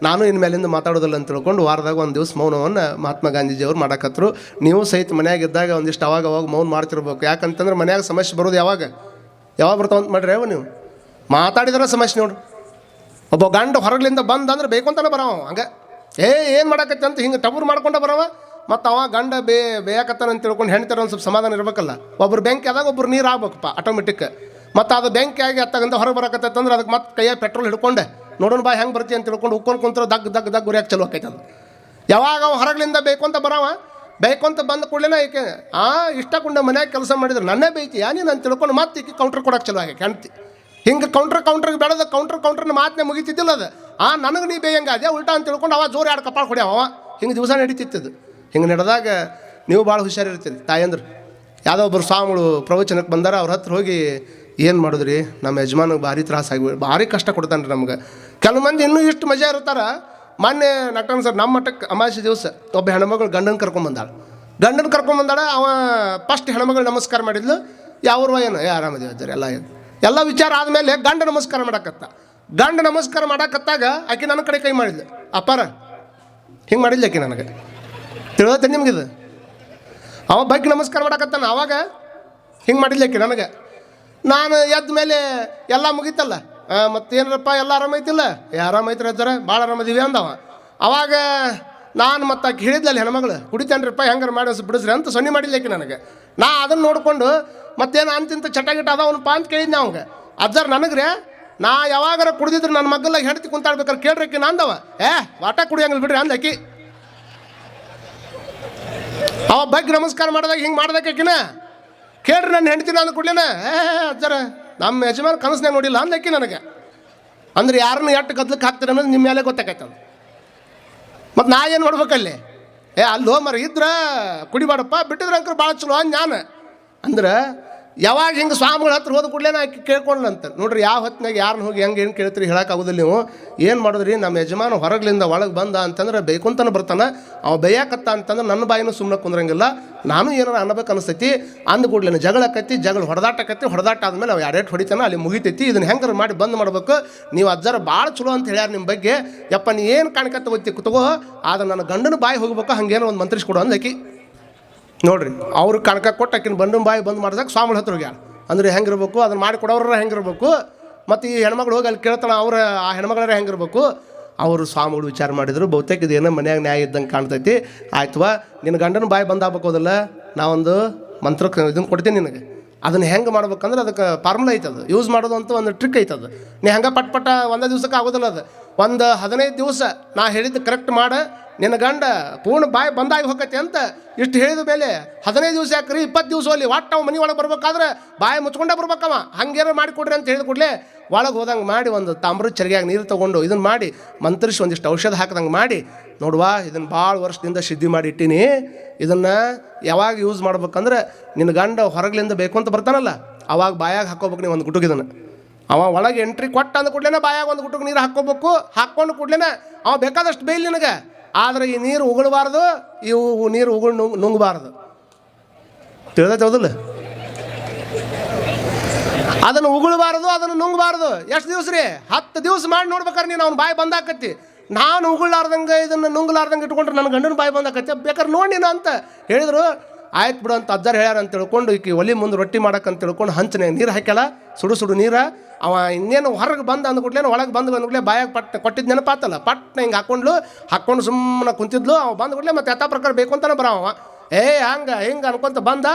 Speaker 1: ನಾನು ಇನ್ನು ಮೇಲಿಂದ ಮಾತಾಡೋದಿಲ್ಲ ಅಂತ ತಿಳ್ಕೊಂಡು ವಾರದಾಗ ಒಂದು ದಿವಸ ಮೌನವನ್ನು ಮಹಾತ್ಮ ಗಾಂಧೀಜಿಯವ್ರು ಮಾಡಕತ್ರು. ನೀವು ಸಹಿತ ಮನೆಯಾಗಿದ್ದಾಗ ಒಂದಿಷ್ಟು ಅವಾಗ ಅವಾಗ ಮೌನ ಮಾಡ್ತಿರ್ಬೇಕು. ಯಾಕಂತಂದ್ರೆ ಮನ್ಯಾಗ ಸಮಸ್ಯೆ ಬರೋದು ಯಾವಾಗ? ಯಾವಾಗ ಬರ್ತಾವ ಅಂತ ಮಾಡ್ರಿ ಅವ ನೀವು? ಮಾತಾಡಿದ್ರೆ ಸಮಸ್ಯೆ ನೋಡು ಒಬ್ಬ ಗಂಡ ಹೊರಗಲಿಂದ ಬಂದ ಅಂದ್ರೆ ಬೇಕು ಅಂತಾನೆ ಬರವ ಹಂಗೆ? ಏ, ಏನು ಮಾಡಕತ್ತೆ ಅಂತ ಹಿಂಗೆ ಟಬ್ರು ಮಾಡ್ಕೊಂಡ ಬರವ? ಮತ್ತು ಅವ ಗಂಡ ಬೇ, ಬೇಯಾಕತ್ತಾನ ಅಂತ ತಿಳ್ಕೊಂಡು ಹೆಣ್ತಾರ ಒಂದು ಸ್ವಲ್ಪ ಸಮಾಧಾನ ಇರಬೇಕಲ್ಲ. ಒಬ್ರು ಬೆಂಕಿ ಆದಾಗ ಒಬ್ರು ನೀರು ಆಗ್ಬೇಕಪ್ಪ ಆಟೋಮೆಟಿಕ್ ಮತ್ತು ಅದು ಬೆಂಕಿಯಾಗಿ ಅತ್ತಾಗಿಂದ ಹೊರಗೆ ಬರಕತ್ತೈತೆ ಅಂದ್ರೆ ಅದಕ್ಕೆ ಮತ್ತೆ ಕೈಯಾಗ ಪೆಟ್ರೋಲ್ ಹಿಡ್ಕೊಂಡೆ, ನೋಡೋಣ ಬಾ ಹೆಂಗೆ ಬರ್ತಿ ಅಂತ ತಿಳ್ಕೊಂಡು ಉಕ್ಕೊಂಡು ಕುಂತರೋ ದಗ್ ದಗ್ ದಗ್ ಗುರಿಯಾಗಿ ಚಲೋ ಆಕೈತೆ ಅದು. ಯಾವಾಗ ಅವ ಹೊರಗ್ಲಿಂದ ಬೇಕು ಅಂತ ಬರವ? ಬೇಕು ಅಂತ ಬಂದ ಕೂಡಲೇ ಈಕೆ, ಆ, ಇಷ್ಟ ಕುಂಡ ಮನ್ಯಾಗ ಕೆಲಸ ಮಾಡಿದ್ರು ನನ್ನೇ ಬೈತಿ ನೀನು ಅಂತ ತಿಳ್ಕೊಂಡು ಮತ್ತೆ ಈಕೆ ಕೌಂಟ್ರ್ ಕೊಡೋಕೆ ಚಲೋ ಆಗಿ ಕಾಣ್ತಿ ಹಿಂಗೆ ಕೌಂಟ್ರ್ ಕೌಂಟ್ರಿಗೆ ಬೆಳೆದ ಕೌಂಟ್ರ್ ಕೌಂಟ್ರನ್ನ ಮಾತನ್ನೇ ಮುಗಿತಿದ್ದಿಲ್ಲ ಅದು. ಆ, ನನಗೆ ನೀ ಬೇಯಂಗೆ ಅದೇ ಉಲ್ಟಾ ಅಂತ ತಿಳ್ಕೊಂಡು ಅವ ಜೋರು ಎರಡು ಕಪಾಳ ಹೊಡ್ಯಾವ ಅವ. ಹಿಂಗೆ ದಿವಸ ನಡೀತಿತ್ತದು ಹಿಂಗೆ ನಡೆದಾಗ ನೀವು ಭಾಳ ಹುಷಾರಿರ್ತೀರಿ. ತಾಯಂದ್ರೆ, ಯಾವುದೋ ಒಬ್ಬರು ಸ್ವಾಮಿಗಳು ಪ್ರವಚನಕ್ಕೆ ಬಂದಾರ, ಅವ್ರ ಹತ್ರ ಹೋಗಿ ಏನು ಮಾಡಿದ್ರಿ? ನಮ್ಮ ಯಜಮಾನಿಗೆ ಭಾರಿ ತ್ರಾಸ ಆಗಿ ಭಾರಿ ಕಷ್ಟ ಕೊಡ್ತಾನೆ ರೀ ನಮ್ಗೆ. ಕೆಲವು ಮಂದಿ ಇನ್ನೂ ಇಷ್ಟು ಮಜಾ ಇರ್ತಾರೆ ಮೊನ್ನೆ ನಟನ್ ಸರ್ ನಮ್ಮ ಮಠಕ್ಕೆ ಅಮಾಸೆ ದಿವಸ ಒಬ್ಬ ಹೆಣ್ಮಗಳು ಗಂಡನ ಕರ್ಕೊಂಬಂದಾಳೆ ಗಂಡನ ಕರ್ಕೊಂಬಂದಾಳ ಅವ ಫಸ್ಟ್ ಹೆಣ್ಮಗಳು ನಮಸ್ಕಾರ ಮಾಡಿದ್ಲು. ಯಾವ ಏನು? ಏ, ಆರಾಮದೇವ ಅಜ್ಜರಿ, ಎಲ್ಲ ಏನು ಎಲ್ಲ ವಿಚಾರ ಆದಮೇಲೆ ಗಂಡ ನಮಸ್ಕಾರ ಮಾಡಕತ್ತ. ಗಂಡ ನಮಸ್ಕಾರ ಮಾಡಕತ್ತಾಗ ಆಕೆ ನನ್ನ ಕಡೆ ಕೈ ಮಾಡಿದ್ಲು. ಅಪ್ಪಾರ, ಹಿಂಗೆ ಮಾಡಿದ್ಲು ಆಕೆ ನನಗೆ. ತಿಳಿದತ್ತೆ ಇದು ಅವ ಬೈಕ್ ನಮಸ್ಕಾರ ಮಾಡಕತ್ತಾನ, ಅವಾಗ ಹಿಂಗೆ ಮಾಡಿದ್ಲು ಆಕೆ ನನಗೆ. ನಾನು ಎದ್ದ ಮೇಲೆ ಎಲ್ಲ ಮುಗೀತಲ್ಲ. ಮತ್ತೇನಪ್ಪ ಎಲ್ಲ ಆರಾಮೈತಿಲ್ಲ? ಏ, ಆರಾಮೈತ್ರಿ ಅಜ್ಜರ ಭಾಳ ಆರಾಮದೀವಿ ಅಂದವ. ಅವಾಗ ನಾನು ಮತ್ತೆ ಆಕೆ ಹೇಳಿದ್ಲಲ್ಲಿ ಹೆಣ್ಮಗಳು, ಕುಡಿತೇನ್ರಿಪ್ಪ, ಹೆಂಗಾರ ಮಾಡಿ ಬಿಡಿಸ್ರಿ ಅಂತ ಸೊನ್ನೆ ಮಾಡಿಲ್ಲಕ್ಕೆ ನನಗೆ. ನಾ ಅದನ್ನು ನೋಡಿಕೊಂಡು, ಮತ್ತೇನು ಅಂತಿಂತ ಚಟ ಗಿಟ ಅದಾವನಪ್ಪ ಅಂತ ಕೇಳಿದ್ನ ಅವಂಗೆ. ಅಜ್ಜರ್, ನನಗ್ರೆ, ನಾ ಯಾವಾಗಾರ ಕುಡಿದಿದ್ರೆ ನನ್ನ ಮಗ್ಗಲಾಗ ಹೆಂಡತಿ ಕುಂತಾಡ್ಬೇಕಾರೆ ಕೇಳ್ರಿ ನಂದವ ಏ, ವಾಟ ಕುಡಿಯಂಗಿಲ್ಲ ಬಿಡ್ರಿ ಅಂದ ಆಕಿ. ಅವ ಬಗ್ಗೆ ನಮಸ್ಕಾರ ಮಾಡ್ದಾಗ ಹಿಂಗೆ ಮಾಡ್ದಕ್ಕೆ ಆಕಿನ ಕೇಳ್ರಿ ನನ್ನ ಹೆಂಡ್ತಿನ ಅಂದ ಕೂಡ್ಲೇನ ಅಜ್ಜರ, ನಮ್ಮ ಯಜಮಾನ ಕನಸ್ನಾಗ ನೋಡಿಲ್ಲ ಅಂದಕ್ಕೆ ನನಗೆ. ಅಂದ್ರೆ ಯಾರನ್ನ ಎಷ್ಟು ಗದ್ಲಕ್ಕೆ ಹಾಕ್ತಾರೆ ಅನ್ನೋದು ನಿಮ್ಮ ಮೇಲೆ ಗೊತ್ತಾಗೈತೆ ಮತ್ತು ನಾ ಏನು ಮಾಡ್ಬೇಕಲ್ಲಿ? ಏ, ಅಲ್ಲಿ ಹೋಮರ್ ಮರ ಇದ್ರ ಕುಡಿಬಾಡಪ್ಪ ಬಿಟ್ಟಿದ್ರೆ ಅಂಕರ್ ಭಾಳ ಚಲೋ ನಾನು ಅಂದ್ರೆ ಯಾವಾಗ ಹಿಂಗೆ ಸ್ವಾಮಿಗಳ ಹತ್ರ ಹೋದ ಕೂಡಲೇ ನಾ ಕೇಳ್ಕೊಂಡ್ಲಂತ ನೋಡ್ರಿ, ಯಾವ ಹೊತ್ತಿನಾಗ ಯಾರನ್ನ ಹೋಗಿ ಹೆಂಗೆ ಏನು ಕೇಳ್ತೀರಿ ಹೇಳೋಕ್ಕಾಗೋದಿಲ್ಲ ನೀವು. ಏನು ಮಾಡಿದ್ರಿ? ನಮ್ಮ ಯಜಮಾನ ಹೊರಗ್ಲಿಂದ ಒಳಗೆ ಬಂದ ಅಂತಂದ್ರೆ ಬೇಕಂತಾನೆ ಬರ್ತಾನೆ. ಅವ ಬೇಯಾಕತ್ತ ಅಂತಂದ್ರೆ ನನ್ನ ಬಾಯಿನೂ ಸುಮ್ಮನೆ ಕುಂದ್ರಂಗಿಲ್ಲ. ನಾನು ಏನಾರು ಅನ್ನಬೇಕು ಅನಿಸ್ತೈತಿ ಅಂದ ಕೂಡಲೇ ಜಗಳ ಜಗಳ ಹೊಡೆದಾಟ ಆಕೈತಿ, ಹೊಡೆದಾಟ ಆದ್ಮೇಲೆ ಅವು ಎರಡೇಟ್ ಹೊಡಿತಾನೆ ಅಲ್ಲಿ ಮುಗಿತೈತಿ. ಇದನ್ನ ಹೆಂಗಾರು ಮಾಡಿ ಬಂದ್ ಮಾಡ್ಬೇಕು. ನೀವು ಅಜ್ಜರ ಭಾಳ ಚಲೋ ಅಂತ ಹೇಳ್ಯಾರ ನಿಮ್ಮ ಬಗ್ಗೆ. ಯಪ್ಪ, ನೀ ಏನು ಕಾಣ್ಕತ್ತ ಗೊತ್ತಿ ತಗೋ. ಆದ್ರೆ ನನ್ನ ಗಂಡನ ಬಾಯಿ ಹೋಗ್ಬೇಕು ಹಂಗೇನೋ ಒಂದು ಮಂತ್ರಿಸ್ಕೊಡು ಅಂದಕಿ ನೋಡ್ರಿ, ಅವ್ರ ಕಣಕ ಕೊಟ್ಟು ಆಕಿನ ಬಂದು ಬಾಯಿ ಬಂದ್ ಮಾಡಿದಾಗ ಸ್ವಾಮಿಗಳ ಹತ್ರ ಹೋಗ್ಯಾಳ ಅಂದ್ರೆ ಹೆಂಗಿರ್ಬೇಕು ಅದನ್ನ ಮಾಡಿ ಕೊಡೋರ ಹೆಂಗಿರ್ಬೇಕು, ಮತ್ತು ಈ ಹೆಣ್ಮಗಳು ಹೋಗಿ ಅಲ್ಲಿ ಕೇಳ್ತಾಳೆ ಅವ್ರ, ಆ ಹೆಣ್ಮಗಳ ಹೆಂಗಿರ್ಬೇಕು. ಅವರು ಸ್ವಾಮಿಗಳು ವಿಚಾರ ಮಾಡಿದ್ರು, ಬಹುತೇಕ ಇದೇನೋ ಮನ್ಯಾಗ ನ್ಯಾಯ ಇದ್ದಂಗೆ ಕಾಣ್ತೈತಿ. ಆಯ್ತವಾ ನಿನ್ನ ಗಂಡನ ಬಾಯಿ ಬಂದಾಗಬೇಕೋದಲ್ಲ ನಾವೊಂದು ಮಂತ್ರ ಇದನ್ನು ಕೊಡ್ತೀನಿ ನಿನಗೆ. ಅದನ್ನ ಹೆಂಗೆ ಮಾಡ್ಬೇಕಂದ್ರೆ ಅದಕ್ಕೆ ಫಾರ್ಮುಲಾ ಐತದ. ಯೂಸ್ ಮಾಡೋದು ಅಂತ ಒಂದು ಟ್ರಿಕ್ ಐತದ. ನೀ ಹಂಗೆ ಪಟ್ ಪಟ್ಟ ಒಂದೇ ದಿವ್ಸಕ್ಕೆ ಆಗೋದಿಲ್ಲ ಅದು. ಒಂದು ಹದಿನೈದು ದಿವಸ ನಾ ಹೇಳಿದ್ದು ಕರೆಕ್ಟ್ ಮಾಡ. ನಿನ್ನ ಗಂಡ ಪೂರ್ಣ ಬಾಯಿ ಬಂದಾಗಿ ಹೋಗತ್ತೆ ಅಂತ ಇಷ್ಟು ಹೇಳಿದ ಮೇಲೆ ಹದಿನೈದು ದಿವಸ ಯಾಕ್ರಿ? ಇಪ್ಪತ್ತು ದಿವಸ ಅಲ್ಲಿ ಒಟ್ಟು ನಾವು ಮನೆ ಒಳಗೆ ಬರ್ಬೇಕಾದ್ರೆ ಬಾಯಿ ಮುಚ್ಕೊಂಡೇ ಬರ್ಬೇಕವ. ಹಂಗೇನೋ ಮಾಡಿ ಕೊಡ್ರಿ ಅಂತ ಹೇಳಿದ ಕೂಡಲೇ ಒಳಗೆ ಹೋದಂಗೆ ಮಾಡಿ ಒಂದು ತಾಮ್ರದ ಚರಿಗೆಯಾಗಿ ನೀರು ತೊಗೊಂಡು ಇದನ್ನು ಮಾಡಿ ಮಂತ್ರಿಸಿ ಒಂದಿಷ್ಟು ಔಷಧ ಹಾಕಿದಂಗೆ ಮಾಡಿ ನೋಡುವ ಇದನ್ನು ಭಾಳ ವರ್ಷದಿಂದ ಸಿದ್ಧಿ ಮಾಡಿ ಇಟ್ಟೀನಿ. ಇದನ್ನು ಯಾವಾಗ ಯೂಸ್ ಮಾಡ್ಬೇಕಂದ್ರೆ ನಿನ್ನ ಗಂಡ ಹೊರಗಲಿಂದ ಬೇಕು ಅಂತ ಬರ್ತಾನಲ್ಲ, ಅವಾಗ ಬಾಯಾಗ ಹಾಕೋಬೇಕು ನೀವು ಒಂದು ಗುಟುಗಿದನ್ನು ಅವ ಒಳಗೆ ಎಂಟ್ರಿ ಕೊಟ್ಟ ಅಂದ ಕೂಡಲೇ ಬಾಯಾಗ ಒಂದು ಗುಟ್ಟಕ್ಕೆ ನೀರು ಹಾಕ್ಕೋಬೇಕು. ಹಾಕ್ಕೊಂಡು ಕೂಡಲೇ ಅವ ಬೇಕಾದಷ್ಟು ಬೇಯ್ಲಿ ನಿನಗೆ. ಆದ್ರೆ ಈ ನೀರು ಉಗುಳಬಾರ್ದು, ಈ ನೀರು ಉಗುಳು ನುಂಗ್, ನುಂಗಬಾರ್ದು. ತಿಳಿದೈತೆ ಹೌದಲ್ಲ? ಅದನ್ನು ಉಗುಳಬಾರ್ದು, ಅದನ್ನು ನುಂಗಬಾರ್ದು. ಎಷ್ಟು ದಿವಸ ರೀ? ಹತ್ತು ದಿವಸ ಮಾಡಿ ನೋಡ್ಬೇಕಾರೆ ನೀನು ಅವ್ನು ಬಾಯಿ ಬಂದಾಕತ್ತಿ. ನಾನು ಉಗುಳಾರ್ದಂಗೆ ಇದನ್ನು ನುಂಗ್ಲಾರ್ದಂಗೆ ಇಟ್ಕೊಂಡ್ರೆ ನನ್ನ ಗಂಡನ ಬಾಯಿ ಬಂದಾಕತ್ತಿ. ಬೇಕಾದ್ರೆ ನೋಡಿ ನೀನು ಅಂತ ಹೇಳಿದ್ರು. ಆಯ್ತು ಬಿಡು ಅಂತ ಅಜ್ಜಾರು ಹೇಳ್ಯಾರ ಅಂತ ತಿಳ್ಕೊಂಡು ಈಕಿ ಒಲಿ ಮುಂದೆ ರೊಟ್ಟಿ ಮಾಡಕ್ಕಂತ ತಿಳ್ಕೊಂಡು ಹಂಚನೆ ನೀರು ಹಾಕ್ಯಾಳ. ಸುಡು ಸುಡು ನೀರ. ಅವ ಇನ್ನೇನು ಹೊರಗೆ ಬಂದ ಕೂಡಲೇ ಒಳಗೆ ಬಂದು ಕೂಡಲೇ ಬಾಯಾಗ ಪಟ್ ಕೊಟ್ಟಿದ್ದು ನೆನಪಾತಲ್ಲ. ಪಟ್ನ ಹಿಂಗೆ ಹಾಕ್ಕೊಂಡ್ಲು ಹಾಕ್ಕೊಂಡು ಸುಮ್ಮನೆ ಕುಂತಿದ್ಲು, ಅವ ಬಂದ್ಬಿಟ್ಲೆ ಮತ್ತೆ ಯಥಾ ಪ್ರಕಾರ ಬೇಕು ಅಂತಾನೆ ಅವ. ಏ, ಹಂಗೆ, ಹಿಂಗೆ ಅನ್ಕೊಂತ ಬಂದ,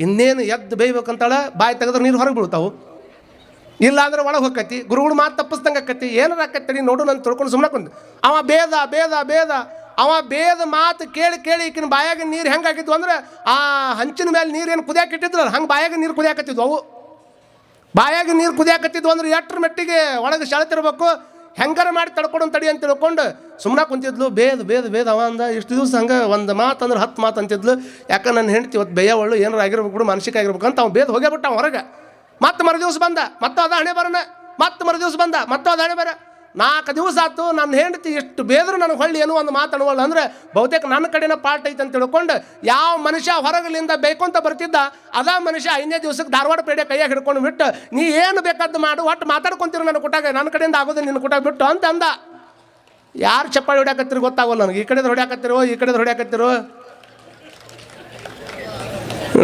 Speaker 1: ಇನ್ನೇನು ಎದ್ದು ಬೇಯ್ಬೇಕಂತಾಳೆ, ಬಾಯಿ ತೆಗೆದ್ರೆ ನೀರು ಹೊರಗೆ ಬೀಳ್ತಾವು. ಇಲ್ಲ ಅಂದ್ರೆ ಒಳಗೆ ಹೋಗತಿ ಗುರುಗಳು ಮಾತು ತಪ್ಪಿಸ್ದಂಗೆ ಆಕತಿ, ಏನಾರ ಆಕತಿ ನೀನು ನೋಡು ನಾನು ತಿಳ್ಕೊಂಡು ಸುಮ್ಮನೆ ಕುಂತ. ಅವ ಬೇದ ಬೇದ ಬೇದ, ಅವ ಬೇದ ಮಾತು ಕೇಳಿ ಕೇಳಿ ಈಕಿನ ಬಾಯಾಗ ನೀರು ಹೆಂಗೆ ಅಂದ್ರೆ, ಆ ಹಂಚಿನ ಮೇಲೆ ನೀರು ಏನು ಕುದಿಯಾಕ ಇಟ್ಟಿದ್ರಲ್ಲ, ಹಂಗೆ ಬಾಯಾಗ ನೀರು ಕುದಿಯಾಕತ್ತಿದ್ವು ಅವು. ಬಾಯಾಗ ನೀರು ಕುದಿಯಾಕತ್ತಿದ್ವು ಅಂದ್ರೆ ಎಟ್ರ ಮೆಟ್ಟಿಗೆ ಒಳಗೆ ಸೆಳೆತಿರ್ಬೇಕು ಹೆಂಗಾರ ಮಾಡಿ ತಡ್ಕೊಂಡು ತಡಿ ಅಂತ ತಿಳ್ಕೊಂಡು ಸುಮ್ಮನೆ ಕುಂತಿದ್ಲು. ಬೇದ ಬೇದ, ಬೇದ್ ಅವ ಅಂದ. ಇಷ್ಟು ದಿವಸ ಹಂಗೆ ಒಂದು ಮಾತು ಅಂದ್ರೆ ಹತ್ತು ಮಾತು ಅಂತಿದ್ಲು. ಯಾಕೆ ನನ್ನ ಹೆಂಡತಿ ಇವತ್ತು ಬೇಯವಳು, ಏನಾರು ಆಗಿರ್ಬೇಕು ಮಾನಸಿಕ ಆಗಿರ್ಬೇಕು ಅಂತ ಅವ್ನು ಬೇದ ಹೋಗೇ ಬಿಟ್ಟ ಹೊರಗೆ. ಮತ್ತೆ ಮರು ದಿವಸ ಬಂದ. ಮತ್ತೆ ಅದ ಹಣೆ ಬರೋಣ. ಮತ್ತೆ ಮರು ದಿವಸ ಬಂದ. ಮತ್ತೆ ಅದ ಹಣೆ ಬರ ನಾಲ್ಕು ದಿವಸ ಆತು ನನ್ನ ಹೆಂಡತಿ ಎಷ್ಟು ಬೇದ್ರು ನನಗೆ ಹೊಳ್ಳಿ ಏನೋ ಒಂದು ಮಾತಾಡುವಲ್ಲ ಅಂದ್ರೆ ಬಹುತೇಕ ನನ್ನ ಕಡೆನ ಪಾಠ ಐತೆ ಅಂತ ತಿಳ್ಕೊಂಡು ಯಾವ ಮನುಷ್ಯ ಹೊರಗಲಿಂದ ಬೇಕೊಂತ ಬರ್ತಿದ್ದ, ಅದ ಮನುಷ್ಯ ಐದನೇ ದಿವಸಕ್ಕೆ ಧಾರವಾಡ ಪೇಡೆ ಕೈಯಾಗೆ ಹಿಡ್ಕೊಂಡು ಬಿಟ್ಟು, ನೀ ಏನು ಬೇಕಾದ್ದು ಮಾಡು, ಒಟ್ಟು ಮಾತಾಡ್ಕೊಂತೀರಿ ನನ್ನ ಕುಟಾಗ, ನನ್ನ ಕಡೆಯಿಂದ ಆಗೋದು ನಿನ್ನ ಕುಟ ಬಿಟ್ಟು, ಅಂತ ಅಂದ. ಯಾರು ಚಪ್ಪಾಳಿ ಹೊಡ್ಯಾಕತ್ತಿರೋ ಗೊತ್ತಾಗೋಲ್ಲ ನನಗೆ. ಈ ಕಡೆದು ಹೊಡ್ಯಾಕತ್ತಿರೋ, ಈ ಕಡೆದು ಹೊಡ್ಯಾಕತ್ತಿರೋ?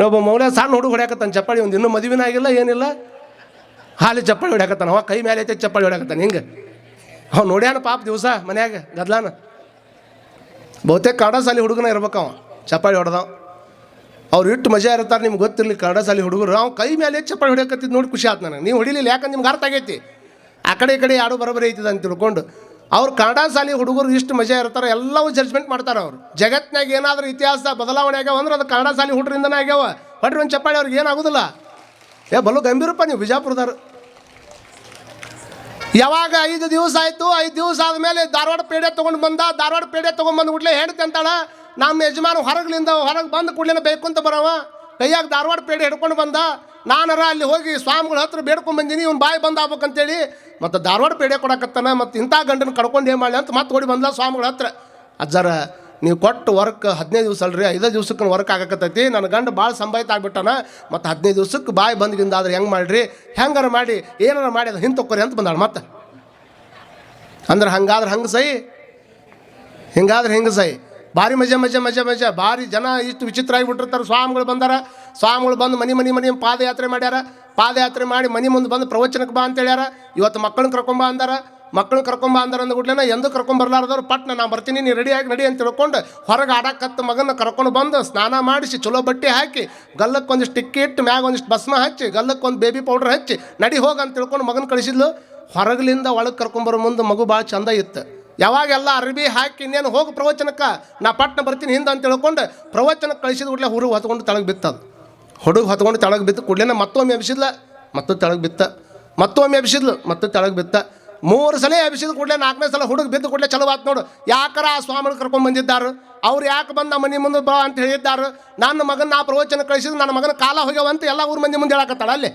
Speaker 1: ಒಬ್ಬ ಮೌಲ್ಯ ಸಣ್ಣ ಹುಡುಗ ಹೊಡ್ಯಾಕತ್ತಾನ, ಚಪ್ಪಾಳಿ ಒಂದು ಇನ್ನೂ ಮದುವೆನ ಆಗಿಲ್ಲ, ಏನಿಲ್ಲ. ಹಾಲಿ ಚಪ್ಪಾಳಿ ಹೊಡ್ಯಾಕತ್ತಾನ, ಅವ ಕೈ ಮೇಲೆ ಐತೆ, ಚಪ್ಪಾಳಿ ಹೊಡ್ಯಾಕತ್ತಾನ, ಹಿಂಗೆ. ಅವ್ ನೋಡ್ಯಾನ ಪಾಪ ದಿವಸ ಮನ್ಯಾಗ, ಗದ್ಲಾನ. ಬಹುತೇಕ ಕನ್ನಡ ಸಾಲಿ ಹುಡುಗನ ಇರ್ಬೇಕು ಅವ, ಚಪ್ಪಾಳಿ ಹೊಡೆದವ. ಅವ್ರು ಇಟ್ಟು ಮಜಾ ಇರ್ತಾರೆ, ನಿಮ್ಗೆ ಗೊತ್ತಿರಲಿ ಕನ್ನಡ ಸಾಲಿ ಹುಡುಗರು. ಅವ್ನು ಕೈ ಮೇಲೆ ಚಪ್ಪಾಳಿ ಹೊಡಿಯಕತ್ತಿದ್ದು ನೋಡಿ ಖುಷಿ ಆಯ್ತು ನನಗೆ. ನೀವು ಹೊಡಿಲಿಲ್ಲ ಯಾಕಂದ್ರೆ ನಿಮ್ಗೆ ಅರ್ಥ ಆಗೈತಿ? ಆ ಕಡೆ ಈ ಕಡೆ ಯಾರು ಬರೋಬರಿ ಐತಿದೆ ಅಂತ ತಿಳ್ಕೊಂಡು, ಅವ್ರು ಕನ್ನಡ ಸಾಲಿ ಹುಡುಗರು ಇಷ್ಟು ಮಜಾ ಇರ್ತಾರೆ, ಎಲ್ಲವೂ ಜಡ್ಜ್ಮೆಂಟ್ ಮಾಡ್ತಾರೆ ಅವರು. ಜಗತ್ನಾಗ ಏನಾದರೂ ಇತಿಹಾಸ ಬದಲಾವಣೆ ಆಗ್ಯಾವ ಅಂದ್ರೆ ಅದು ಕನ್ನಡ ಸಾಲಿ ಹುಡುಗರಿಂದನೇ ಆಗ್ಯಾವ. ಹೊಡ್ರಿ ಒಂದು ಚಪ್ಪಾಳಿ ಅವ್ರಿಗೆ ಏನಾಗೋದಿಲ್ಲ. ಏ, ಬಲು ಗಂಭೀರಪ್ಪ ನೀವು ಬಿಜಾಪುರದವ್ರು. ಯಾವಾಗ ಐದು ದಿವಸ ಆಯಿತು, ಐದು ದಿವಸ ಆದಮೇಲೆ ಧಾರವಾಡ ಪೇಡೆ ತೊಗೊಂಡು ಬಂದ, ಧಾರವಾಡ ಪೇಡೆ ತೊಗೊಂಡ್ಬಂದು ಕೂಡಲೇ ಹೇಳ್ತಿ ಅಂತಾಳ, ನಮ್ಮ ಯಜಮಾನ ಹೊರಗ್ಲಿಂದ, ಹೊರಗೆ ಬಂದು ಕೂಡಲೇ ಬೇಕು ಅಂತ ಬರವ. ಕೈಯಾಗ ಧಾರವಾಡ ಪೇಡೆ ಹಿಡ್ಕೊಂಡು ಬಂದ, ನಾನರ ಅಲ್ಲಿ ಹೋಗಿ ಸ್ವಾಮಿಗಳ ಹತ್ರ ಬೇಡ್ಕೊಂಡು ಬಂದೀನಿ, ಇವ್ನು ಬಾಯಿ ಬಂದಾಗಬೇಕಂತೇಳಿ ಮತ್ತು ಧಾರವಾಡ ಪೇಡೆ ಕೊಡಕತ್ತಾನ, ಮತ್ತು ಇಂಥ ಗಂಡನ ಕಡ್ಕೊಂಡು ಏನು ಮಾಡಲಿ ಅಂತ ಮತ್ತೆ ಓಡಿ ಬಂದ ಸ್ವಾಮಿಗಳ ಹತ್ರ. ಅಜ್ಜಾರ ನೀವು ಕೊಟ್ಟು ವರ್ಕ್ ಹದಿನೈದು ದಿವಸ ಅಲ್ರಿ ಐದು ದಿವ್ಸಕ್ಕೆ ವರ್ಕ್ ಆಗಕತ್ತೈತಿ. ನನ್ನ ಗಂಡ ಭಾಳ ಸಂಭಾಯಿತ ಆಗ್ಬಿಟ್ಟಾನ. ಮತ್ತು ಹದಿನೈದು ದಿವ್ಸಕ್ಕೆ ಬಾಯಿ ಬಂದ್ಗಿಂದ ಆದ್ರೆ ಹೆಂಗೆ ಮಾಡಿರಿ? ಹೆಂಗಾರ ಮಾಡಿ, ಏನಾರ ಮಾಡಿ ಅದು ಹಿಂದೆ ತೊಕ್ಕೊರಿ ಅಂತ ಬಂದಾಳ ಮತ್ತೆ. ಅಂದ್ರೆ ಹಂಗಾದ್ರೆ ಹಂಗೆ ಸೈ? ಹಿಂಗಾದ್ರೆ ಹಿಂಗೆ ಸೈ? ಭಾರಿ ಮಜಾ ಮಜಾ ಮಜಾ ಮಜಾ. ಭಾರಿ ಜನ ಇಷ್ಟು ವಿಚಿತ್ರ ಆಗಿಬಿಟ್ಟಿರ್ತಾರೆ. ಸ್ವಾಮಿಗಳು ಬಂದಾರ. ಸ್ವಾಮಿಗಳು ಬಂದು ಮನೆ ಮನೆ ಮನೆ ಪಾದಯಾತ್ರೆ ಮಾಡ್ಯಾರ. ಪಾದಯಾತ್ರೆ ಮಾಡಿ ಮನೆ ಮುಂದೆ ಬಂದು ಪ್ರವಚನಕ್ಕೆ ಬಾ ಅಂತ ಹೇಳ್ಯಾರ ಇವತ್ತು ಮಕ್ಕಳನ್ನ ಕರ್ಕೊಂಬ ಅಂದಾರ. ಮಕ್ಕಳು ಕರ್ಕೊಂಬ ಅಂದ್ರೆ ಅಂದ ಕೂಡಲೇ ಎಂದು ಕರ್ಕೊಂಬರ್ಲಾರ್ದವ್ರು ಪಟ್ನ ನಾ ಬರ್ತೀನಿ, ನೀ ರೆಡಿಯಾಗಿ ನಡಿ ಅಂತ ತಿಳ್ಕೊಂಡು ಹೊರಗೆ ಆಡಕ್ಕತ್ತ ಮಗನ ಕರ್ಕೊಂಡು ಬಂದು ಸ್ನಾನ ಮಾಡಿಸಿ ಚಲೋ ಬಟ್ಟೆ ಹಾಕಿ ಗಲ್ಲಕ್ಕೆ ಒಂದಿಷ್ಟು ಟಿಕ್ಕಿ ಇಟ್ಟು ಮ್ಯಾಗ ಒಂದಿಷ್ಟು ಭಸ್ಮ ಹಚ್ಚಿ ಗಲ್ಲಕ್ಕೆ ಒಂದು ಬೇಬಿ ಪೌಡ್ರ್ ಹಚ್ಚಿ, ನಡಿ ಹೋಗ ಅಂತ ತಿಳ್ಕೊಂಡು ಮಗನ ಕಳಿಸಿದ್ಲು. ಹೊರಗಲಿಂದ ಒಳಗೆ ಕರ್ಕೊಂಬರೋ ಮುಂದೆ ಮಗು ಭಾಳ ಚಂದ ಇತ್ತು. ಯಾವಾಗೆಲ್ಲ ಅರ್ಬಿ ಹಾಕಿ ಇನ್ನೇನು ಹೋಗಿ ಪ್ರವಚನಕ್ಕೆ, ನಾ ಪಟ್ನ ಬರ್ತೀನಿ ಹಿಂದೆ ಅಂತ ತಿಳ್ಕೊಂಡು ಪ್ರವಚನಕ್ಕೆ ಕಳಿಸಿದ ಕೂಡಲೇ ಹುಡುಗ ಹೊತ್ಕೊಂಡು ತಳಗೆ ಬಿತ್ತದು. ಹುಡುಗ ಹೊತ್ಕೊಂಡು ತಳಗೆ ಬಿತ್ತು ಕೂಡಲೇ ಮತ್ತೊಮ್ಮೆ ಎಬ್ಸಿದ್ಲ ಮತ್ತು ತಳಗೆ ಬಿತ್ತ. ಮತ್ತೊಮ್ಮೆ ಎಬ್ಸಿದ್ಲು ಮತ್ತು ತಳಗೆ ಬಿತ್ತ. ಮೂರು ಸಲ ಎಬ್ಸಿದ ಕೂಡಲೇ, ನಾಲ್ಕನೇ ಸಲ ಹುಡುಗ ಬಿದ್ದು ಕೂಡಲೇ ಚಲೋ ಆತು ನೋಡು. ಯಾಕರ ಆ ಸ್ವಾಮಿಗಳು ಕರ್ಕೊಂಡು ಬಂದಿದ್ದಾರೆ? ಅವ್ರು ಯಾಕೆ ಬಂದ ಮನೆ ಮುಂದೆ ಬಾ ಅಂತ ಹೇಳಿದ್ದಾರೆ? ನನ್ನ ಮಗನ ಆ ಪ್ರವಚನ ಕಳಿಸಿದ್ರು ನನ್ನ ಮಗನ ಕಾಲ ಹೋಗ್ಯಾವ ಅಂತ ಎಲ್ಲ ಊರು ಮಂದಿ ಮುಂದೆ ಹೇಳಕತ್ತಾಳ ಅಲ್ಲಿ.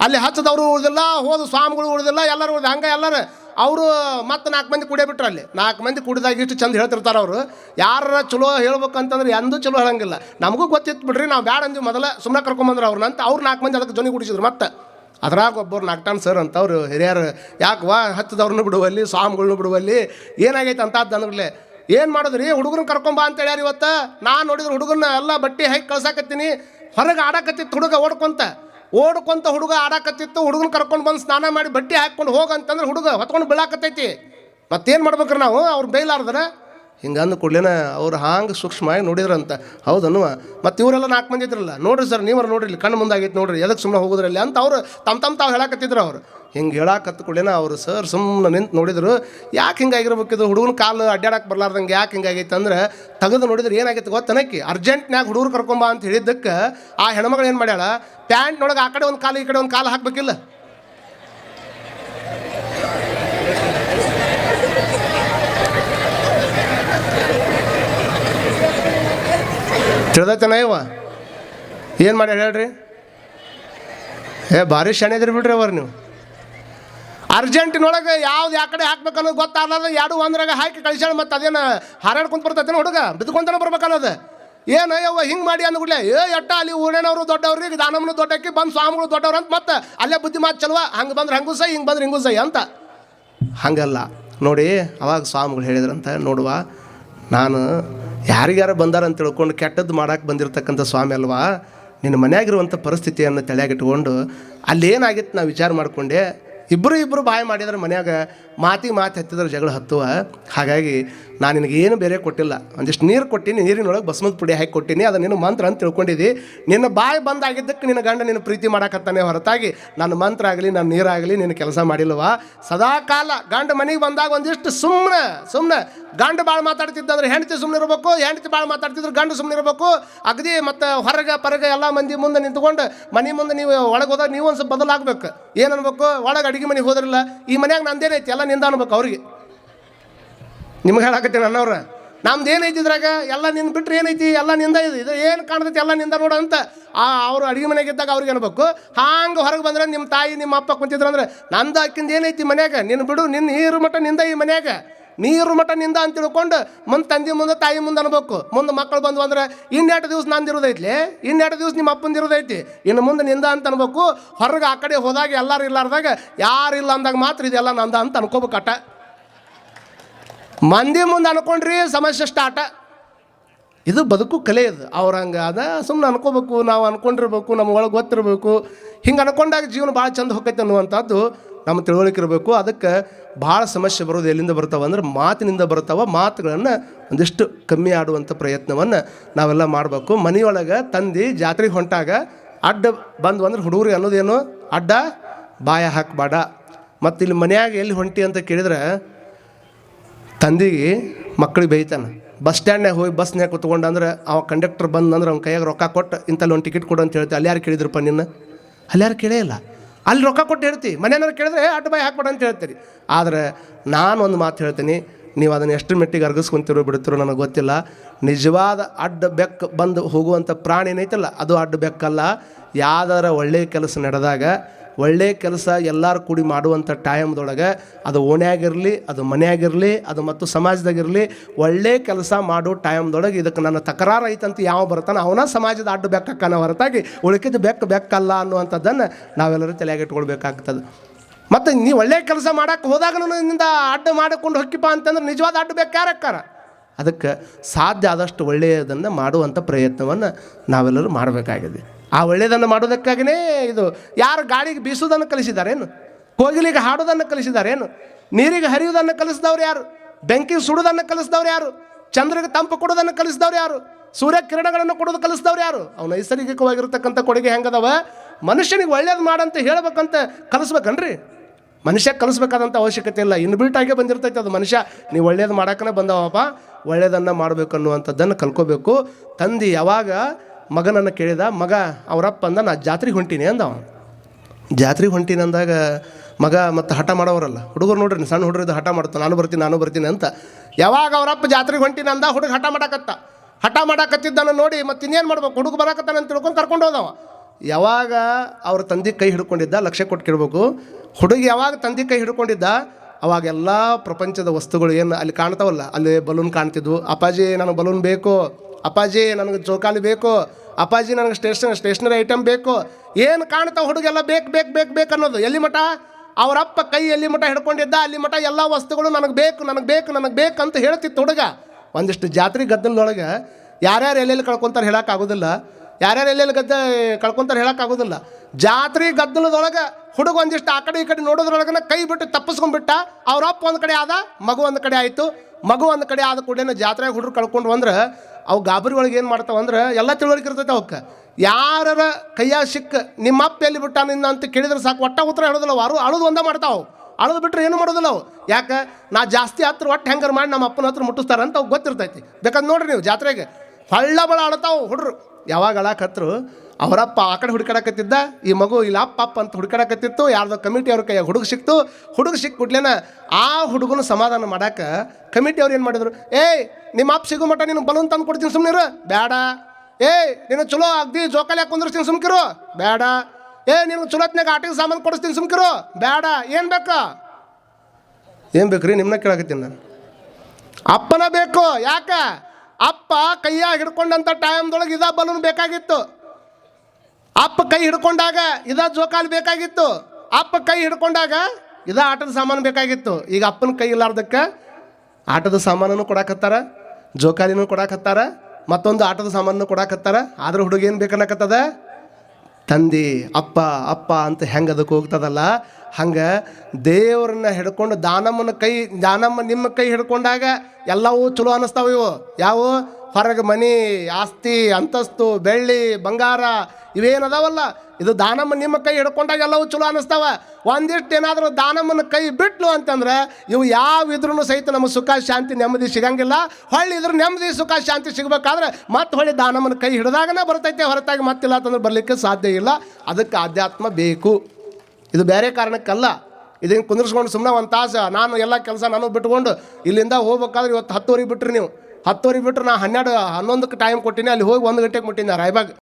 Speaker 1: ಅಲ್ಲಿ ಹಚ್ಚದವರು ಉಳಿದಿಲ್ಲ, ಹೋದ ಸ್ವಾಮಿಗಳು ಉಳಿದಿಲ್ಲ, ಎಲ್ಲರೂ ಉಳಿದ ಹಂಗೆ ಎಲ್ಲರೂ ಅವರು ಮತ್ತೆ ನಾಲ್ಕು ಮಂದಿ ಕುಡಿಯ ಬಿಟ್ರು ಅಲ್ಲಿ. ನಾಲ್ಕು ಮಂದಿ ಕುಡಿದಾಗ ಇಷ್ಟು ಚಂದ ಹೇಳ್ತಿರ್ತಾರೆ ಅವರು. ಯಾರ ಚಲೋ ಹೇಳ್ಬೇಕಂತಂದ್ರೆ ಎಂದೂ ಚಲೋ ಹೇಳಂಗಿಲ್ಲ. ನಮಗೂ ಗೊತ್ತಿತ್ತು ಬಿಡ್ರಿ, ನಾವು ಬ್ಯಾಡ ಅಂದ್ವಿ ಮೊದಲ ಸುಮ್ಮನೆ ಕರ್ಕೊಂಬಂದ್ರೆ ಅವ್ರನ್ನ ಅಂತ. ಅವ್ರು ನಾಲ್ಕು ಮಂದಿ ಅದಕ್ಕೆ ಜೊನಿ ಕುಡಿಸಿದ್ರು ಮತ್ತೆ. ಅದ್ರಾಗ ಒಬ್ಬರು ನಾಗ್ಟಾನ್ ಸರ್ ಅಂತ ಅವರು ಹಿರಿಯರು, ಯಾಕೆ ವಾ ಹತ್ತದವ್ರನ್ನ ಬಿಡುವಲ್ಲಿ, ಸ್ವಾಮಿಗಳ್ನ ಬಿಡುವಲ್ಲಿ, ಏನಾಗೈತೆ ಅಂತ ಅಂದ್ರಲ್ಲೇ ಏನು ಮಾಡಿದ್ರಿ? ಹುಡುಗರನ್ನ ಕರ್ಕೊಂಬ ಅಂತ ಹೇಳ್ಯಾರ ಇವತ್ತು? ನಾನು ನೋಡಿದ್ರೆ ಹುಡುಗನ ಎಲ್ಲ ಬಟ್ಟೆ ಹಾಕಿ ಕಳ್ಸಾಕತ್ತೀನಿ. ಹೊರಗೆ ಆಡಾಕತ್ತಿತ್ತು ಹುಡುಗ ಓಡ್ಕೊಂತ. ಓಡ್ಕೊಂತ ಹುಡುಗ ಆಡಕತ್ತಿತ್ತು ಹುಡುಗನ ಕರ್ಕೊಂಡು ಬಂದು ಸ್ನಾನ ಮಾಡಿ ಬಟ್ಟೆ ಹಾಕ್ಕೊಂಡು ಹೋಗಂತಂದ್ರೆ ಹುಡುಗ ಹೊತ್ಕೊಂಡು ಬೀಳಾಕತ್ತೈತಿ. ಮತ್ತೇನು ಮಾಡ್ಬೇಕ್ರಿ ನಾವು? ಅವ್ರು ಬೈಲಾರ್ದಾರ ಹಿಂಗೆ ಅಂದ ಕೂಡಲೇನ ಅವ್ರು ಹಾಂಗೆ ಸೂಕ್ಷ್ಮವಾಗಿ ನೋಡಿದ್ರಂತ. ಹೌದನ್ನುವ. ಮತ್ತು ಇವರೆಲ್ಲ ನಾಲ್ಕು ಮಂದಿ ಇದ್ರಲ್ಲ. ನೋಡಿರಿ ಸರ್, ನೀವ್ರು ನೋಡ್ರಿ ಕಣ್ಣು ಮುಂದಾಗೈತೆ ನೋಡ್ರಿ. ಎದಕ್ಕೆ ಸುಮ್ಮನೆ ಹೋಗೋದ್ರಲ್ಲಿ ಅಂತ ಅವ್ರು ತಮ್ಮ ತಮ್ಮ ತಾವು ಹೇಳಾಕತ್ತಿದ್ರು ಅವ್ರು. ಹಿಂಗೆ ಹೇಳಾಕತ್ತು ಕೂಡಲೇನ ಅವರು ಸರ್ ಸುಮ್ಮನೆ ನಿಂತು ನೋಡಿದ್ರು. ಯಾಕೆ ಹಿಂಗಾಗಿರ್ಬೇಕಿದು ಹುಡುಗನ ಕಾಲು ಅಡ್ಡಾಡಕ್ಕೆ ಬರಲಾರ್ದಂಗೆ ಯಾಕೆ ಹಿಂಗಾಗೈತೆ ಅಂದ್ರೆ ತೆಗೆದು ನೋಡಿದ್ರೆ ಏನಾಗೈತೆ ಗೊತ್ತನಕ್ಕಿ ಅರ್ಜೆಂಟ್ನಾಗ ಹುಡುಗರು ಕರ್ಕೊಂಬ ಅಂತ ಹೇಳಿದ್ದಕ್ಕೆ ಆ ಹೆಣ್ಮಗಳು ಏನು ಮಾಡ್ಯಾಳ? ಪ್ಯಾಂಟ್ನೊಳಗೆ ಆ ಕಡೆ ಒಂದು ಕಾಲು, ಈ ಕಡೆ ಒಂದು ಕಾಲು ಹಾಕ್ಬೇಕಿಲ್ಲ. ತಿಳಿದೈತನ ಇವ? ಏನು ಮಾಡ್ಯಾರ ಹೇಳ್ರಿ? ಏ, ಭಾರಿ ಶಾಣೆ ಇದ್ರಿ ಬಿಡ್ರಿ ಅವ್ರು ನೀವು. ಅರ್ಜೆಂಟಿನೊಳಗೆ ಯಾವ್ದು ಯಾವ ಕಡೆ ಹಾಕ್ಬೇಕು ಅನ್ನೋದು ಗೊತ್ತಾಗಲ್ಲ ಎರಡು ಒಂದ್ರಾಗ ಹಾಕಿ ಕಳಿಸ್ಯಾಳ ಮತ್ತೆ ಅದೇನು ಹಾರಾಡ್ಕೊಂತ ಬರ್ತೈತೇನು ಹುಡುಗ? ಬಿದ್ಕೊಂತಾನೆ ಬರ್ಬೇಕನ್ನೋದು ಏನು ಯವ್ವ ಹಿಂಗೆ ಮಾಡಿ ಅಂದ್ಬಿಡ್ಲೆ ಏ, ಎಟ್ಟ ಅಲ್ಲಿ ಊರೇನವರು ದೊಡ್ಡವ್ರಿಗೆ ದಾನಮ್ಮನು ದೊಡ್ಡಕ್ಕೆ ಬಂದು ಸ್ವಾಮಿಗಳು ದೊಡ್ಡವ್ರು ಅಂತ ಮತ್ತೆ ಅಲ್ಲೇ ಬುದ್ಧಿ ಮಾತು ಚಲುವ, ಹಂಗೆ ಬಂದ್ರೆ ಹಂಗೂ ಸೈ, ಹಿಂಗೆ ಬಂದ್ರೆ ಹಿಂಗೂ ಸೈ ಅಂತ. ಹಂಗಲ್ಲ. ನೋಡಿ, ಅವಾಗ ಸ್ವಾಮಿಗಳು ಹೇಳಿದ್ರಂತ ನೋಡುವ, ನಾನು ಯಾರಿಗಾರ ಬಂದಾರ ಅಂತ ತಿಳ್ಕೊಂಡು ಕೆಟ್ಟದ್ದು ಮಾಡಕ್ಕೆ ಬಂದಿರತಕ್ಕಂಥ ಸ್ವಾಮಿ ಅಲ್ವಾ? ನಿನ್ನ ಮನೆಯಾಗಿರುವಂಥ ಪರಿಸ್ಥಿತಿಯನ್ನು ತಲೆಯಾಗಿಟ್ಕೊಂಡು ಅಲ್ಲೇನಾಗಿತ್ತು ನಾ ವಿಚಾರ ಮಾಡಿಕೊಂಡೆ ಇಬ್ಬರು ಇಬ್ಬರು ಬಾಯಿ ಮಾಡಿದ್ರೆ ಮನ್ಯಾಗ ಮಾತಿ ಮಾತು ಹತ್ತಿದ್ರೆ ಜಗಳ ಹತ್ತುವ. ಹಾಗಾಗಿ ನಾನು ನಿನಗೇನು ಬೇರೆ ಕೊಟ್ಟಿಲ್ಲ. ಒಂದಿಷ್ಟು ನೀರು ಕೊಟ್ಟಿನಿ, ನೀರಿನೊಳಗೆ ಬಸ್ಮತ್ ಪುಡಿ ಹಾಕಿ ಕೊಟ್ಟಿನಿ ಅದು ನಿನ್ನ ಮಂತ್ರ ಅಂತ ತಿಳ್ಕೊಂಡಿದ್ದಿ ನಿನ್ನ ಬಾಯಿ ಬಂದಾಗಿದ್ದಕ್ಕೆ ನಿನ್ನ ಗಂಡ ನಿನ್ನ ಪ್ರೀತಿ ಮಾಡಕತ್ತಾನೆ ಹೊರತಾಗಿ, ನನ್ನ ಮಂತ್ರ ಆಗಲಿ, ನನ್ನ ನೀರಾಗಲಿ, ನಿನ್ನ ಕೆಲಸ ಮಾಡಿಲ್ವಾ? ಸದಾ ಕಾಲ ಗಂಡ ಮನೆಗೆ ಬಂದಾಗ ಒಂದಿಷ್ಟು ಸುಮ್ಮನೆ ಸುಮ್ಮನೆ ಗಂಡ ಭಾಳ ಮಾತಾಡ್ತಿದ್ದಂದ್ರೆ ಹೆಂಡತಿ ಸುಮ್ಮನೆ ಇರಬೇಕು, ಹೆಂಡತಿ ಭಾಳ ಮಾತಾಡ್ತಿದ್ರು ಗಂಡ ಸುಮ್ಮನೆ ಇರಬೇಕು. ಅಗದಿ ಮತ್ತು ಹೊರಗೆ, ಪರಗೆ ಎಲ್ಲ ಮಂದಿ ಮುಂದೆ ನಿಂತ್ಕೊಂಡು ಮನೆ ಮುಂದೆ ನೀವು ಒಳಗೆ ಹೋದಾಗ ನೀವು ಒಂದು ಸ್ವಲ್ಪ ಬದಲಾಗಬೇಕು. ಏನು ಅನ್ಬೇಕು? ಒಳಗೆ ಅಡುಗೆ ಮನೆಗೆ ಹೋದ್ರಲ್ಲ. ಈ ಮನೆಯಾಗ ನಂದೇನೈತಿ? ಎಲ್ಲ ನಿಂದ ಅನ್ಬೇಕು ಅವ್ರಿಗೆ. ನಿಮ್ಗೆ ಹೇಳಕತ್ತೀನಿ ನನ್ನವ್ರ ನಮ್ದು ಏನೈತಿ ಇದ್ರಾಗ? ಎಲ್ಲ ನಿಂದ ಬಿಟ್ಟರೆ ಏನೈತಿ? ಎಲ್ಲ ನಿಂದ ಇದು ಇದು ಏನು ಕಾಣ್ತೈತಿ? ಎಲ್ಲ ನಿಂದ ನೋಡು ಅಂತ ಆ ಅವರು ಅಡುಗೆ ಮನೆಗೆ ಇದ್ದಾಗ ಅವ್ರಿಗೆ ಅನ್ಬೇಕು. ಹಾಂಗೆ ಹೊರಗೆ ಬಂದ್ರೆ ನಿಮ್ಮ ತಾಯಿ ನಿಮ್ಮ ಅಪ್ಪ ಕುಂತಿದ್ರು ಅಂದ್ರೆ, ನಂದು ಅಕ್ಕಿಂದ ಏನೈತಿ ಮನ್ಯಾಗ? ನಿನ್ನ ಬಿಡು ನಿನ್ನ ನೀರು ಮಟ್ಟ ನಿಂದ ಈ ಮನ್ಯಾಗ. ನೀರು ಮಟ್ಟ ನಿಂದ ಅಂತ ತಿಳ್ಕೊಂಡು ಮುಂದೆ ತಂದೆ ಮುಂದೆ ತಾಯಿ ಮುಂದೆ ಅನ್ಬೇಕು. ಮುಂದೆ ಮಕ್ಕಳು ಬಂದು ಅಂದ್ರೆ ಇನ್ನೆರಡು ದಿವಸ ಇರೋದೈತಿ ಇನ್ನೆರಡು ದಿವಸ ನಿಮ್ಮ ಅಪ್ಪಂದು ಇರೋದೈತಿ. ಇನ್ನು ಮುಂದೆ ನಿಂದ ಅಂತ ಅನ್ಬೇಕು. ಹೊರಗೆ ಆ ಕಡೆ ಹೋದಾಗ ಎಲ್ಲರೂ ಇಲ್ಲಾರ್ದಾಗ, ಯಾರು ಇಲ್ಲ ಅಂದಾಗ ಮಾತ್ರ ಇದೆಲ್ಲ ನಂದ ಅಂತ ಅನ್ಕೋಬೇಕು ಅಟ್ಟ. ಮಂದಿ ಮುಂದೆ ಅನ್ಕೊಂಡ್ರಿ ಸಮಸ್ಯೆ ಸ್ಟಾರ್ಟ ಇದು ಬದುಕು ಕಲೆ ಇದು. ಅವ್ರ ಹಂಗೆ ಅದ ಸುಮ್ಮನೆ ಅನ್ಕೋಬೇಕು, ನಾವು ಅನ್ಕೊಂಡಿರ್ಬೇಕು ಒಳಗೆ ಗೊತ್ತಿರಬೇಕು. ಹಿಂಗೆ ಅನ್ಕೊಂಡಾಗ ಜೀವನ ಭಾಳ ಚಂದ ಹೋಗೈತೆ ಅನ್ನುವಂಥದ್ದು ನಮ್ಮ ತಿಳುವಳಿಕೆ ಇರಬೇಕು. ಅದಕ್ಕೆ ಭಾಳ ಸಮಸ್ಯೆ ಬರೋದು ಎಲ್ಲಿಂದ ಬರ್ತಾವೆ ಅಂದ್ರೆ ಮಾತಿನಿಂದ ಬರ್ತಾವ. ಮಾತುಗಳನ್ನು ಒಂದಿಷ್ಟು ಕಮ್ಮಿ ಆಡುವಂಥ ಪ್ರಯತ್ನವನ್ನು ನಾವೆಲ್ಲ ಮಾಡಬೇಕು. ಮನೆಯೊಳಗೆ ತಂದು ಜಾತ್ರೆಗೆ ಹೊಂಟಾಗ ಅಡ್ಡ ಬಂದು ಅಂದ್ರೆ ಹುಡುಗರಿಗೆ ಅನ್ನೋದೇನು? ಅಡ್ಡ ಬಾಯ ಹಾಕಬೇಡ. ಮತ್ತು ಇಲ್ಲಿ ಮನೆಯಾಗ ಎಲ್ಲಿ ಹೊಂಟಿ ಅಂತ ಕೇಳಿದ್ರೆ ತಂದೆಗೆ ಮಕ್ಳಿಗೆ ಬೈತಾನೆ ಬಸ್ ಸ್ಟ್ಯಾಂಡ್ನಾಗ ಹೋಗಿ ಬಸ್ನ್ಯಾಗ ಕುತ್ಕೊಂಡು ಅಂದ್ರೆ ಅವ ಕಂಡಕ್ಟರ್ ಬಂದಂದ್ರೆ ಅವ್ನ ಕೈಯಾಗ ರೊಕ್ಕ ಕೊಟ್ಟು ಇಂಥಲ್ಲಿ ಒಂದು ಟಿಕೆಟ್ ಕೊಡು ಅಂತ ಹೇಳ್ತೀವಿ ಅಲ್ಲಿ ಯಾರು ಕೇಳಿದ್ರಪ್ಪ ನಿನ್ನ? ಅಲ್ಲಿ ಯಾರು ಕೇಳೇ ಇಲ್ಲ. ಅಲ್ಲಿ ರೊಕ್ಕ ಕೊಟ್ಟು ಹೇಳ್ತಿ. ಮನೆಯವ್ರು ಕೇಳಿದ್ರೆ "ಏ, ಅಡ್ಡ ಬಾಯಿ ಹಾಕ್ಬೇಡ ಅಂತ ಹೇಳ್ತೀರಿ. ಆದರೆ ನಾನು ಒಂದು ಮಾತು ಹೇಳ್ತೀನಿ. ನೀವು ಅದನ್ನು ಎಷ್ಟು ಮೆಟ್ಟಿಗೆ ಅರ್ಗಿಸ್ಕೊಂತಿರೋ ಬಿಡ್ತಿರೋ ನನಗೆ ಗೊತ್ತಿಲ್ಲ. ನಿಜವಾದ ಅಡ್ಡ ಬೆಕ್ಕ ಬಂದು ಹೋಗುವಂಥ ಪ್ರಾಣಿ ಏನೈತಲ್ಲ ಅದು ಅಡ್ಡ ಬೆಕ್ಕಲ್ಲ. ಯಾವ್ದಾರ ಒಳ್ಳೆಯ ಕೆಲಸ ನಡೆದಾಗ ಒಳ್ಳೆಯ ಕೆಲಸ ಎಲ್ಲರೂ ಕೂಡಿ ಮಾಡುವಂಥ ಟೈಮ್ದೊಳಗೆ ಅದು ಓಣ್ಯಾಗಿರಲಿ, ಅದು ಮನೆಯಾಗಿರಲಿ, ಅದು ಮತ್ತು ಸಮಾಜದಾಗಿರಲಿ ಒಳ್ಳೆಯ ಕೆಲಸ ಮಾಡೋ ಟೈಮ್ದೊಳಗೆ ಇದಕ್ಕೆ ನನ್ನ ತಕರಾರು ಐತಂತ ಯಾವ ಬರ್ತಾನೆ? ಅವನ ಸಮಾಜದ ಅಡ್ಡ ಬೆಕ್ಕಕ್ಕನ ಹೊರತಾಗಿ ಉಳಿಕಿದ್ದು ಬೆಕ್ಕ ಬೆಕ್ಕಲ್ಲ ಅನ್ನುವಂಥದ್ದನ್ನು ನಾವೆಲ್ಲರೂ ತಲೆಯಾಗಿಟ್ಕೊಳ್ಬೇಕಾಗ್ತದೆ. ಮತ್ತು ನೀವು ಒಳ್ಳೆಯ ಕೆಲಸ ಮಾಡೋಕ್ಕೆ ಹೋದಾಗ ನಿನ್ನಿಂದ ಅಡ್ಡ ಮಾಡಿಕೊಂಡು ಹೊಕ್ಕಿಪ್ಪ ಅಂತಂದ್ರೆ ನಿಜವಾದ ಅಡ್ಡ ಬೆಕ್ಕಾರಕ್ಕಾರ ಅದಕ್ಕೆ ಸಾಧ್ಯ ಆದಷ್ಟು ಒಳ್ಳೆಯದನ್ನು ಮಾಡುವಂಥ ಪ್ರಯತ್ನವನ್ನು ನಾವೆಲ್ಲರೂ ಮಾಡಬೇಕಾಗಿದೆ. ಆ ಒಳ್ಳೆಯದನ್ನು ಮಾಡೋದಕ್ಕಾಗಿಯೇ ಇದು ಯಾರು ಗಾಳಿಗೆ ಬೀಸೋದನ್ನು ಕಲಿಸಿದಾರೇನು? ಕೋಗಿಲಿಗೆ ಹಾಡೋದನ್ನು ಕಲಿಸಿದಾರೇನು? ನೀರಿಗೆ ಹರಿಯುವುದನ್ನು ಕಲಿಸಿದವ್ರು ಯಾರು? ಬೆಂಕಿ ಸುಡೋದನ್ನು ಕಲಿಸಿದವ್ರು ಯಾರು? ಚಂದ್ರಿಗೆ ತಂಪು ಕೊಡೋದನ್ನು ಕಲಿಸಿದವ್ರು ಯಾರು? ಸೂರ್ಯ ಕಿರಣಗಳನ್ನು ಕೊಡೋದು ಕಲಿಸಿದವ್ರು ಯಾರು? ಅವು ನೈಸರ್ಗಿಕವಾಗಿರ್ತಕ್ಕಂಥ ಕೊಡುಗೆ ಹೆಂಗದವ? ಮನುಷ್ಯನಿಗೆ ಒಳ್ಳೇದು ಮಾಡಂತ ಹೇಳ್ಬೇಕಂತ ಕಲಿಸ್ಬೇಕನ್ರಿ? ಮನುಷ್ಯ ಕಲಿಸ್ಬೇಕಾದಂಥ ಅವಶ್ಯಕತೆ ಇಲ್ಲ. ಇನ್ಬಿಲ್ಟ್ ಆಗೇ ಬಂದಿರ್ತೈತೆ ಅದು ಮನುಷ್ಯ. ನೀವು ಒಳ್ಳೇದು ಮಾಡೋಕ್ಕೆ ಬಂದವಪ್ಪ, ಒಳ್ಳೇದನ್ನು ಮಾಡಬೇಕು ಅನ್ನುವಂಥದ್ದನ್ನು ಕಲ್ಕೋಬೇಕು. ತಂದೆ ಯಾವಾಗ ಮಗನನ್ನು ಕೇಳಿದ, ಮಗ, ಅವರಪ್ಪ ಅಂದ, ನಾ ಜಾತ್ರೆಗೆ ಹೊಂಟೀನಿ ಅಂದ ಜಾತ್ರೆಗೆ ಹೊಂಟೀನಿ ಅಂದಾಗ ಮಗ ಮತ್ತು ಹಠ ಮಾಡೋರಲ್ಲ. ಹುಡುಗರು ನೋಡ್ರಿ ಸಣ್ಣ ಹುಡುಗರು ಹಠ ಮಾಡ್ತಾನೆ, ನಾನು ಬರ್ತೀನಿ ನಾನು ಬರ್ತೀನಿ ಅಂತ. ಯಾವಾಗ ಅವರಪ್ಪ ಜಾತ್ರೆಗೆ ಹೊಂಟೀನಿ ಅಂದ, ಹುಡುಗ ಹಠ ಮಾಡಕತ್ತ. ಹಠ ಮಾಡಕತ್ತಿದ್ದನ್ನು ನೋಡಿ ಮತ್ತೆ ಇನ್ನೇನು ಮಾಡ್ಬೇಕು? ಹುಡುಗ ಬರಾಕತ್ತಾನ ಅಂತ ತಿಳ್ಕೊಂಡು ಕರ್ಕೊಂಡು ಹೋದವ. ಯಾವಾಗ ಅವ್ರ ತಂದೆ ಕೈ ಹಿಡ್ಕೊಂಡಿದ್ದ ಲಕ್ಷ ಕೊಟ್ಟು ಕೇಳಬೇಕು. ಹುಡುಗಿ ಯಾವಾಗ ತಂದೆ ಕೈ ಹಿಡ್ಕೊಂಡಿದ್ದ, ಅವಾಗ ಎಲ್ಲ ಪ್ರಪಂಚದ ವಸ್ತುಗಳು ಏನು ಅಲ್ಲಿ ಕಾಣ್ತಾವಲ್ಲ, ಅಲ್ಲಿ ಬಲೂನ್ ಕಾಣ್ತಿದ್ವು. ಅಪ್ಪಾಜಿ, ನನಗೆ ಬಲೂನ್ ಬೇಕು. ಅಪ್ಪಾಜಿ, ನನಗೆ ಜೋಕಾಲಿ ಬೇಕು. ಅಪ್ಪಾಜಿ, ನನಗೆ ಸ್ಟೇಷನ್ ಸ್ಟೇಷನರಿ ಐಟಮ್ ಬೇಕು. ಏನು ಕಾಣ್ತಾವ ಹುಡುಗೆಲ್ಲ ಬೇಕು ಬೇಕು ಬೇಕು ಬೇಕು ಅನ್ನೋದು. ಎಲ್ಲಿ ಮಠ? ಅವರಪ್ಪ ಕೈ ಎಲ್ಲಿ ಮಠ ಹಿಡ್ಕೊಂಡಿದ್ದ, ಅಲ್ಲಿ ಮಠ ಎಲ್ಲ ವಸ್ತುಗಳು ನನಗೆ ಬೇಕು ನನಗೆ ಬೇಕು ನನಗೆ ಬೇಕು ಅಂತ ಹೇಳ್ತಿತ್ತು ಹುಡುಗ. ಒಂದಿಷ್ಟು ಜಾತ್ರೆ ಗದ್ದಲದೊಳಗೆ ಯಾರ್ಯಾರು ಎಲ್ಲೆಲ್ಲಿ ಕಳ್ಕೊತಾರೆ ಹೇಳೋಕ್ಕಾಗೋದಿಲ್ಲ ಯಾರ್ಯಾರು ಎಲ್ಲೆಲ್ಲಿ ಗದ್ದೆ ಕಳ್ಕೊಂತಾರೆ ಹೇಳೋಕ್ಕಾಗೋದಿಲ್ಲ ಜಾತ್ರೆ ಗದ್ದಲದೊಳಗೆ ಹುಡುಗ ಒಂದಿಷ್ಟು ಆ ಕಡೆ ಈ ಕಡೆ ನೋಡೋದ್ರೊಳಗನ ಕೈ ಬಿಟ್ಟು ತಪ್ಪಿಸ್ಕೊಂಡ್ಬಿಟ್ಟ, ಅವ್ರ ಅಪ್ಪ ಒಂದು ಕಡೆ ಆದ, ಮಗು ಒಂದು ಕಡೆ ಆಯಿತು. ಮಗು ಒಂದು ಕಡೆ ಆದ ಕೂಡಲೇ ಜಾತ್ರೆಗೆ ಹುಡುಗರು ಕಳ್ಕೊಂಡು ಅಂದ್ರೆ, ಅವು ಗಾಬರಿ ಒಳಗೆ ಏನು ಮಾಡ್ತಾವೆ ಅಂದ್ರೆ ಎಲ್ಲ ತಿಳುವಳಿಕೆ ಇರ್ತೈತೆ ಅವಕ್ಕೆ. ಯಾರರ ಕೈಯಾಗ ಸಿಕ್ಕ, ನಿಮ್ಮ ಅಪ್ಪ ಎಲ್ಲಿ ಬಿಟ್ಟ ನಿನ್ನ ಅಂತ ಕೇಳಿದ್ರೆ ಸಾಕು. ಒಟ್ಟ ಉತ್ತರ ಹೇಳೋದಿಲ್ಲ ಅವರು. ಅಳೋದು ಒಂದೇ ಮಾಡ್ತಾವೆ. ಅಳದು ಬಿಟ್ಟರೆ ಏನು ಮಾಡೋದಿಲ್ಲ ಅವು. ಯಾಕೆ? ನಾ ಜಾಸ್ತಿ ಹತ್ರ ಒಟ್ಟು ಹೆಂಗಾರು ಮಾಡಿ ನಮ್ಮ ಅಪ್ಪನ ಹತ್ರ ಮುಟ್ಟಿಸ್ತಾರೆ ಅಂತ ಅವು ಗೊತ್ತಿರ್ತೈತಿ. ಬೇಕಾದ್ರೆ ನೋಡ್ರಿ ನೀವು ಜಾತ್ರೆಗೆ. ಹಳ್ಳ ಬಳ ಅಳ್ತಾವು ಹುಡ್ರು. ಯಾವಾಗ ಅಳಾಕತ್ರು ಅವರಪ್ಪ ಆ ಕಡೆ ಹುಡುಕಾಡಕತ್ತಿದ್ದ, ಈ ಮಗು ಇಲ್ಲಿ ಅಪ್ಪ ಅಪ್ಪ ಅಂತ ಹುಡುಕಾಡಕತ್ತಿತ್ತು. ಯಾರ್ದೋ ಕಮಿಟಿ ಅವ್ರ ಕೈಯಾಗ ಹುಡುಗ ಸಿಕ್ತು. ಹುಡುಗ ಸಿಕ್ಕ ಕೂಡ್ಲೇನ ಆ ಹುಡುಗನ ಸಮಾಧಾನ ಮಾಡಕ್ಕೆ ಕಮಿಟಿ ಅವ್ರು ಏನು ಮಾಡಿದ್ರು, ಏಯ್ ನಿಮ್ಮ ಅಪ್ಪ ಸಿಗೋ ಮಟ್ಟ ನೀನು ಬಲೂನ್ ತಂದು ಕೊಡ್ತೀನಿ ಸುಮ್ಮನಿರು ಬೇಡ. ಏಯ್, ನೀನು ಚಲೋ ಅಗ್ದಿ ಜೋಕಾಲಿ ಹಾಕಿ ಸುಮ್ಕಿರು ಬೇಡ. ಏ ನಿನಗೆ ಚಲೋತ್ನಾಗ ಆಟಿಗೆ ಸಾಮಾನು ಕೊಡಿಸ್ತೀನಿ ಸುಮ್ಕಿರು ಬೇಡ. ಏನು ಬೇಕಾ? ಏನು ಬೇಕು ರೀ ನಿಮ್ಮನ್ನ ಕೇಳಕತ್ತೀನಿ ನಾನು. ಅಪ್ಪನ ಬೇಕು, ಯಾಕ? ಅಪ್ಪ ಕೈಯಾಗ ಹಿಡ್ಕೊಂಡಂಥ ಟೈಮ್ದೊಳಗೆ ಇದ ಬಲೂನ್ ಬೇಕಾಗಿತ್ತು. ಅಪ್ಪ ಕೈ ಹಿಡ್ಕೊಂಡಾಗ ಇದ ಜೋಕಾಲಿ ಬೇಕಾಗಿತ್ತು. ಅಪ್ಪ ಕೈ ಹಿಡ್ಕೊಂಡಾಗ ಇದ ಆಟದ ಸಾಮಾನು ಬೇಕಾಗಿತ್ತು. ಈಗ ಅಪ್ಪನ ಕೈ ಇಲ್ಲಾರ್ದಕ್ಕೆ ಆಟದ ಸಾಮಾನನ್ನು ಕೊಡಾಕತ್ತಾರ ಜೋಕಾಲಿನೂ ಕೊಡಾಕತ್ತಾರ ಮತ್ತೊಂದು ಆಟದ ಸಾಮಾನು ಕೊಡಾಕತ್ತಾರ ಆದ್ರೆ ಹುಡುಗ ಏನು ಬೇಕನ್ನಕತ್ತದ? ತಂದಿ, ಅಪ್ಪ ಅಪ್ಪ ಅಂತ ಹೆಂಗೆ ಅದಕ್ಕೆ ಹೋಗ್ತದಲ್ಲ? ಹಂಗೆ ದೇವ್ರನ್ನ ಹಿಡ್ಕೊಂಡು ದಾನಮ್ಮನ ಕೈ, ದಾನಮ್ಮ ನಿಮ್ಮ ಕೈ ಹಿಡ್ಕೊಂಡಾಗ ಎಲ್ಲವೂ ಚಲೋ ಅನ್ನಿಸ್ತಾವ ಇವು. ಯಾವು? ಹೊರಗೆ ಮನೆ, ಆಸ್ತಿ, ಅಂತಸ್ತು, ಬೆಳ್ಳಿ, ಬಂಗಾರ ಇವೇನದಾವಲ್ಲ ಇದು ದಾನಮ್ಮ ನಿಮ್ಮ ಕೈ ಹಿಡ್ಕೊಂಡಾಗ ಎಲ್ಲವೂ ಚಲೋ ಅನ್ನಿಸ್ತಾವ ಒಂದಿಷ್ಟು ಏನಾದರೂ ದಾನಮ್ಮನ ಕೈ ಬಿಟ್ಲು ಅಂತಂದ್ರೆ ಇವು ಯಾವ ಇದ್ರೂ ಸಹಿತ ನಮ್ಮ ಸುಖ, ಶಾಂತಿ, ನೆಮ್ಮದಿ ಸಿಗಂಗಿಲ್ಲ. ಹೊಳ್ಳಿ ಇದ್ರ ನೆಮ್ಮದಿ, ಸುಖ, ಶಾಂತಿ ಸಿಗಬೇಕಾದ್ರೆ ಮತ್ತೆ ಹೊಳ್ಳಿ ದಾನಮ್ಮನ ಕೈ ಹಿಡಿದಾಗನೇ ಬರ್ತೈತೆ ಹೊರತಾಗಿ ಮತ್ತಿಲ್ಲ ಅಂತಂದ್ರೆ ಬರಲಿಕ್ಕೆ ಸಾಧ್ಯ ಇಲ್ಲ. ಅದಕ್ಕೆ ಆಧ್ಯಾತ್ಮ ಬೇಕು. ಇದು ಬೇರೆ ಕಾರಣಕ್ಕಲ್ಲ. ಇದನ್ನು ಕುಂದಿರ್ಸ್ಕೊಂಡು ಸುಮ್ಮನೆ ಒಂದು ತಾಸು ನಾನು ಎಲ್ಲ ಕೆಲಸ ನಾನು ಬಿಟ್ಕೊಂಡು ಇಲ್ಲಿಂದ ಹೋಗ್ಬೇಕಾದ್ರೆ ಇವತ್ತು ಹತ್ತುವರೆಗೆ ಬಿಟ್ರಿ ನೀವು. ಹತ್ತುವರೆಗೆ ಬಿಟ್ಟರೆ ನಾ ಹನ್ನೆರಡು ಹನ್ನೊಂದಕ್ಕೆ ಟೈಮ್ ಕೊಟ್ಟಿನಿ, ಅಲ್ಲಿ ಹೋಗಿ ಒಂದು ಗಂಟೆಗೆ ಮುಟ್ಟಿನಿ ರಾಯಬಾಗ್.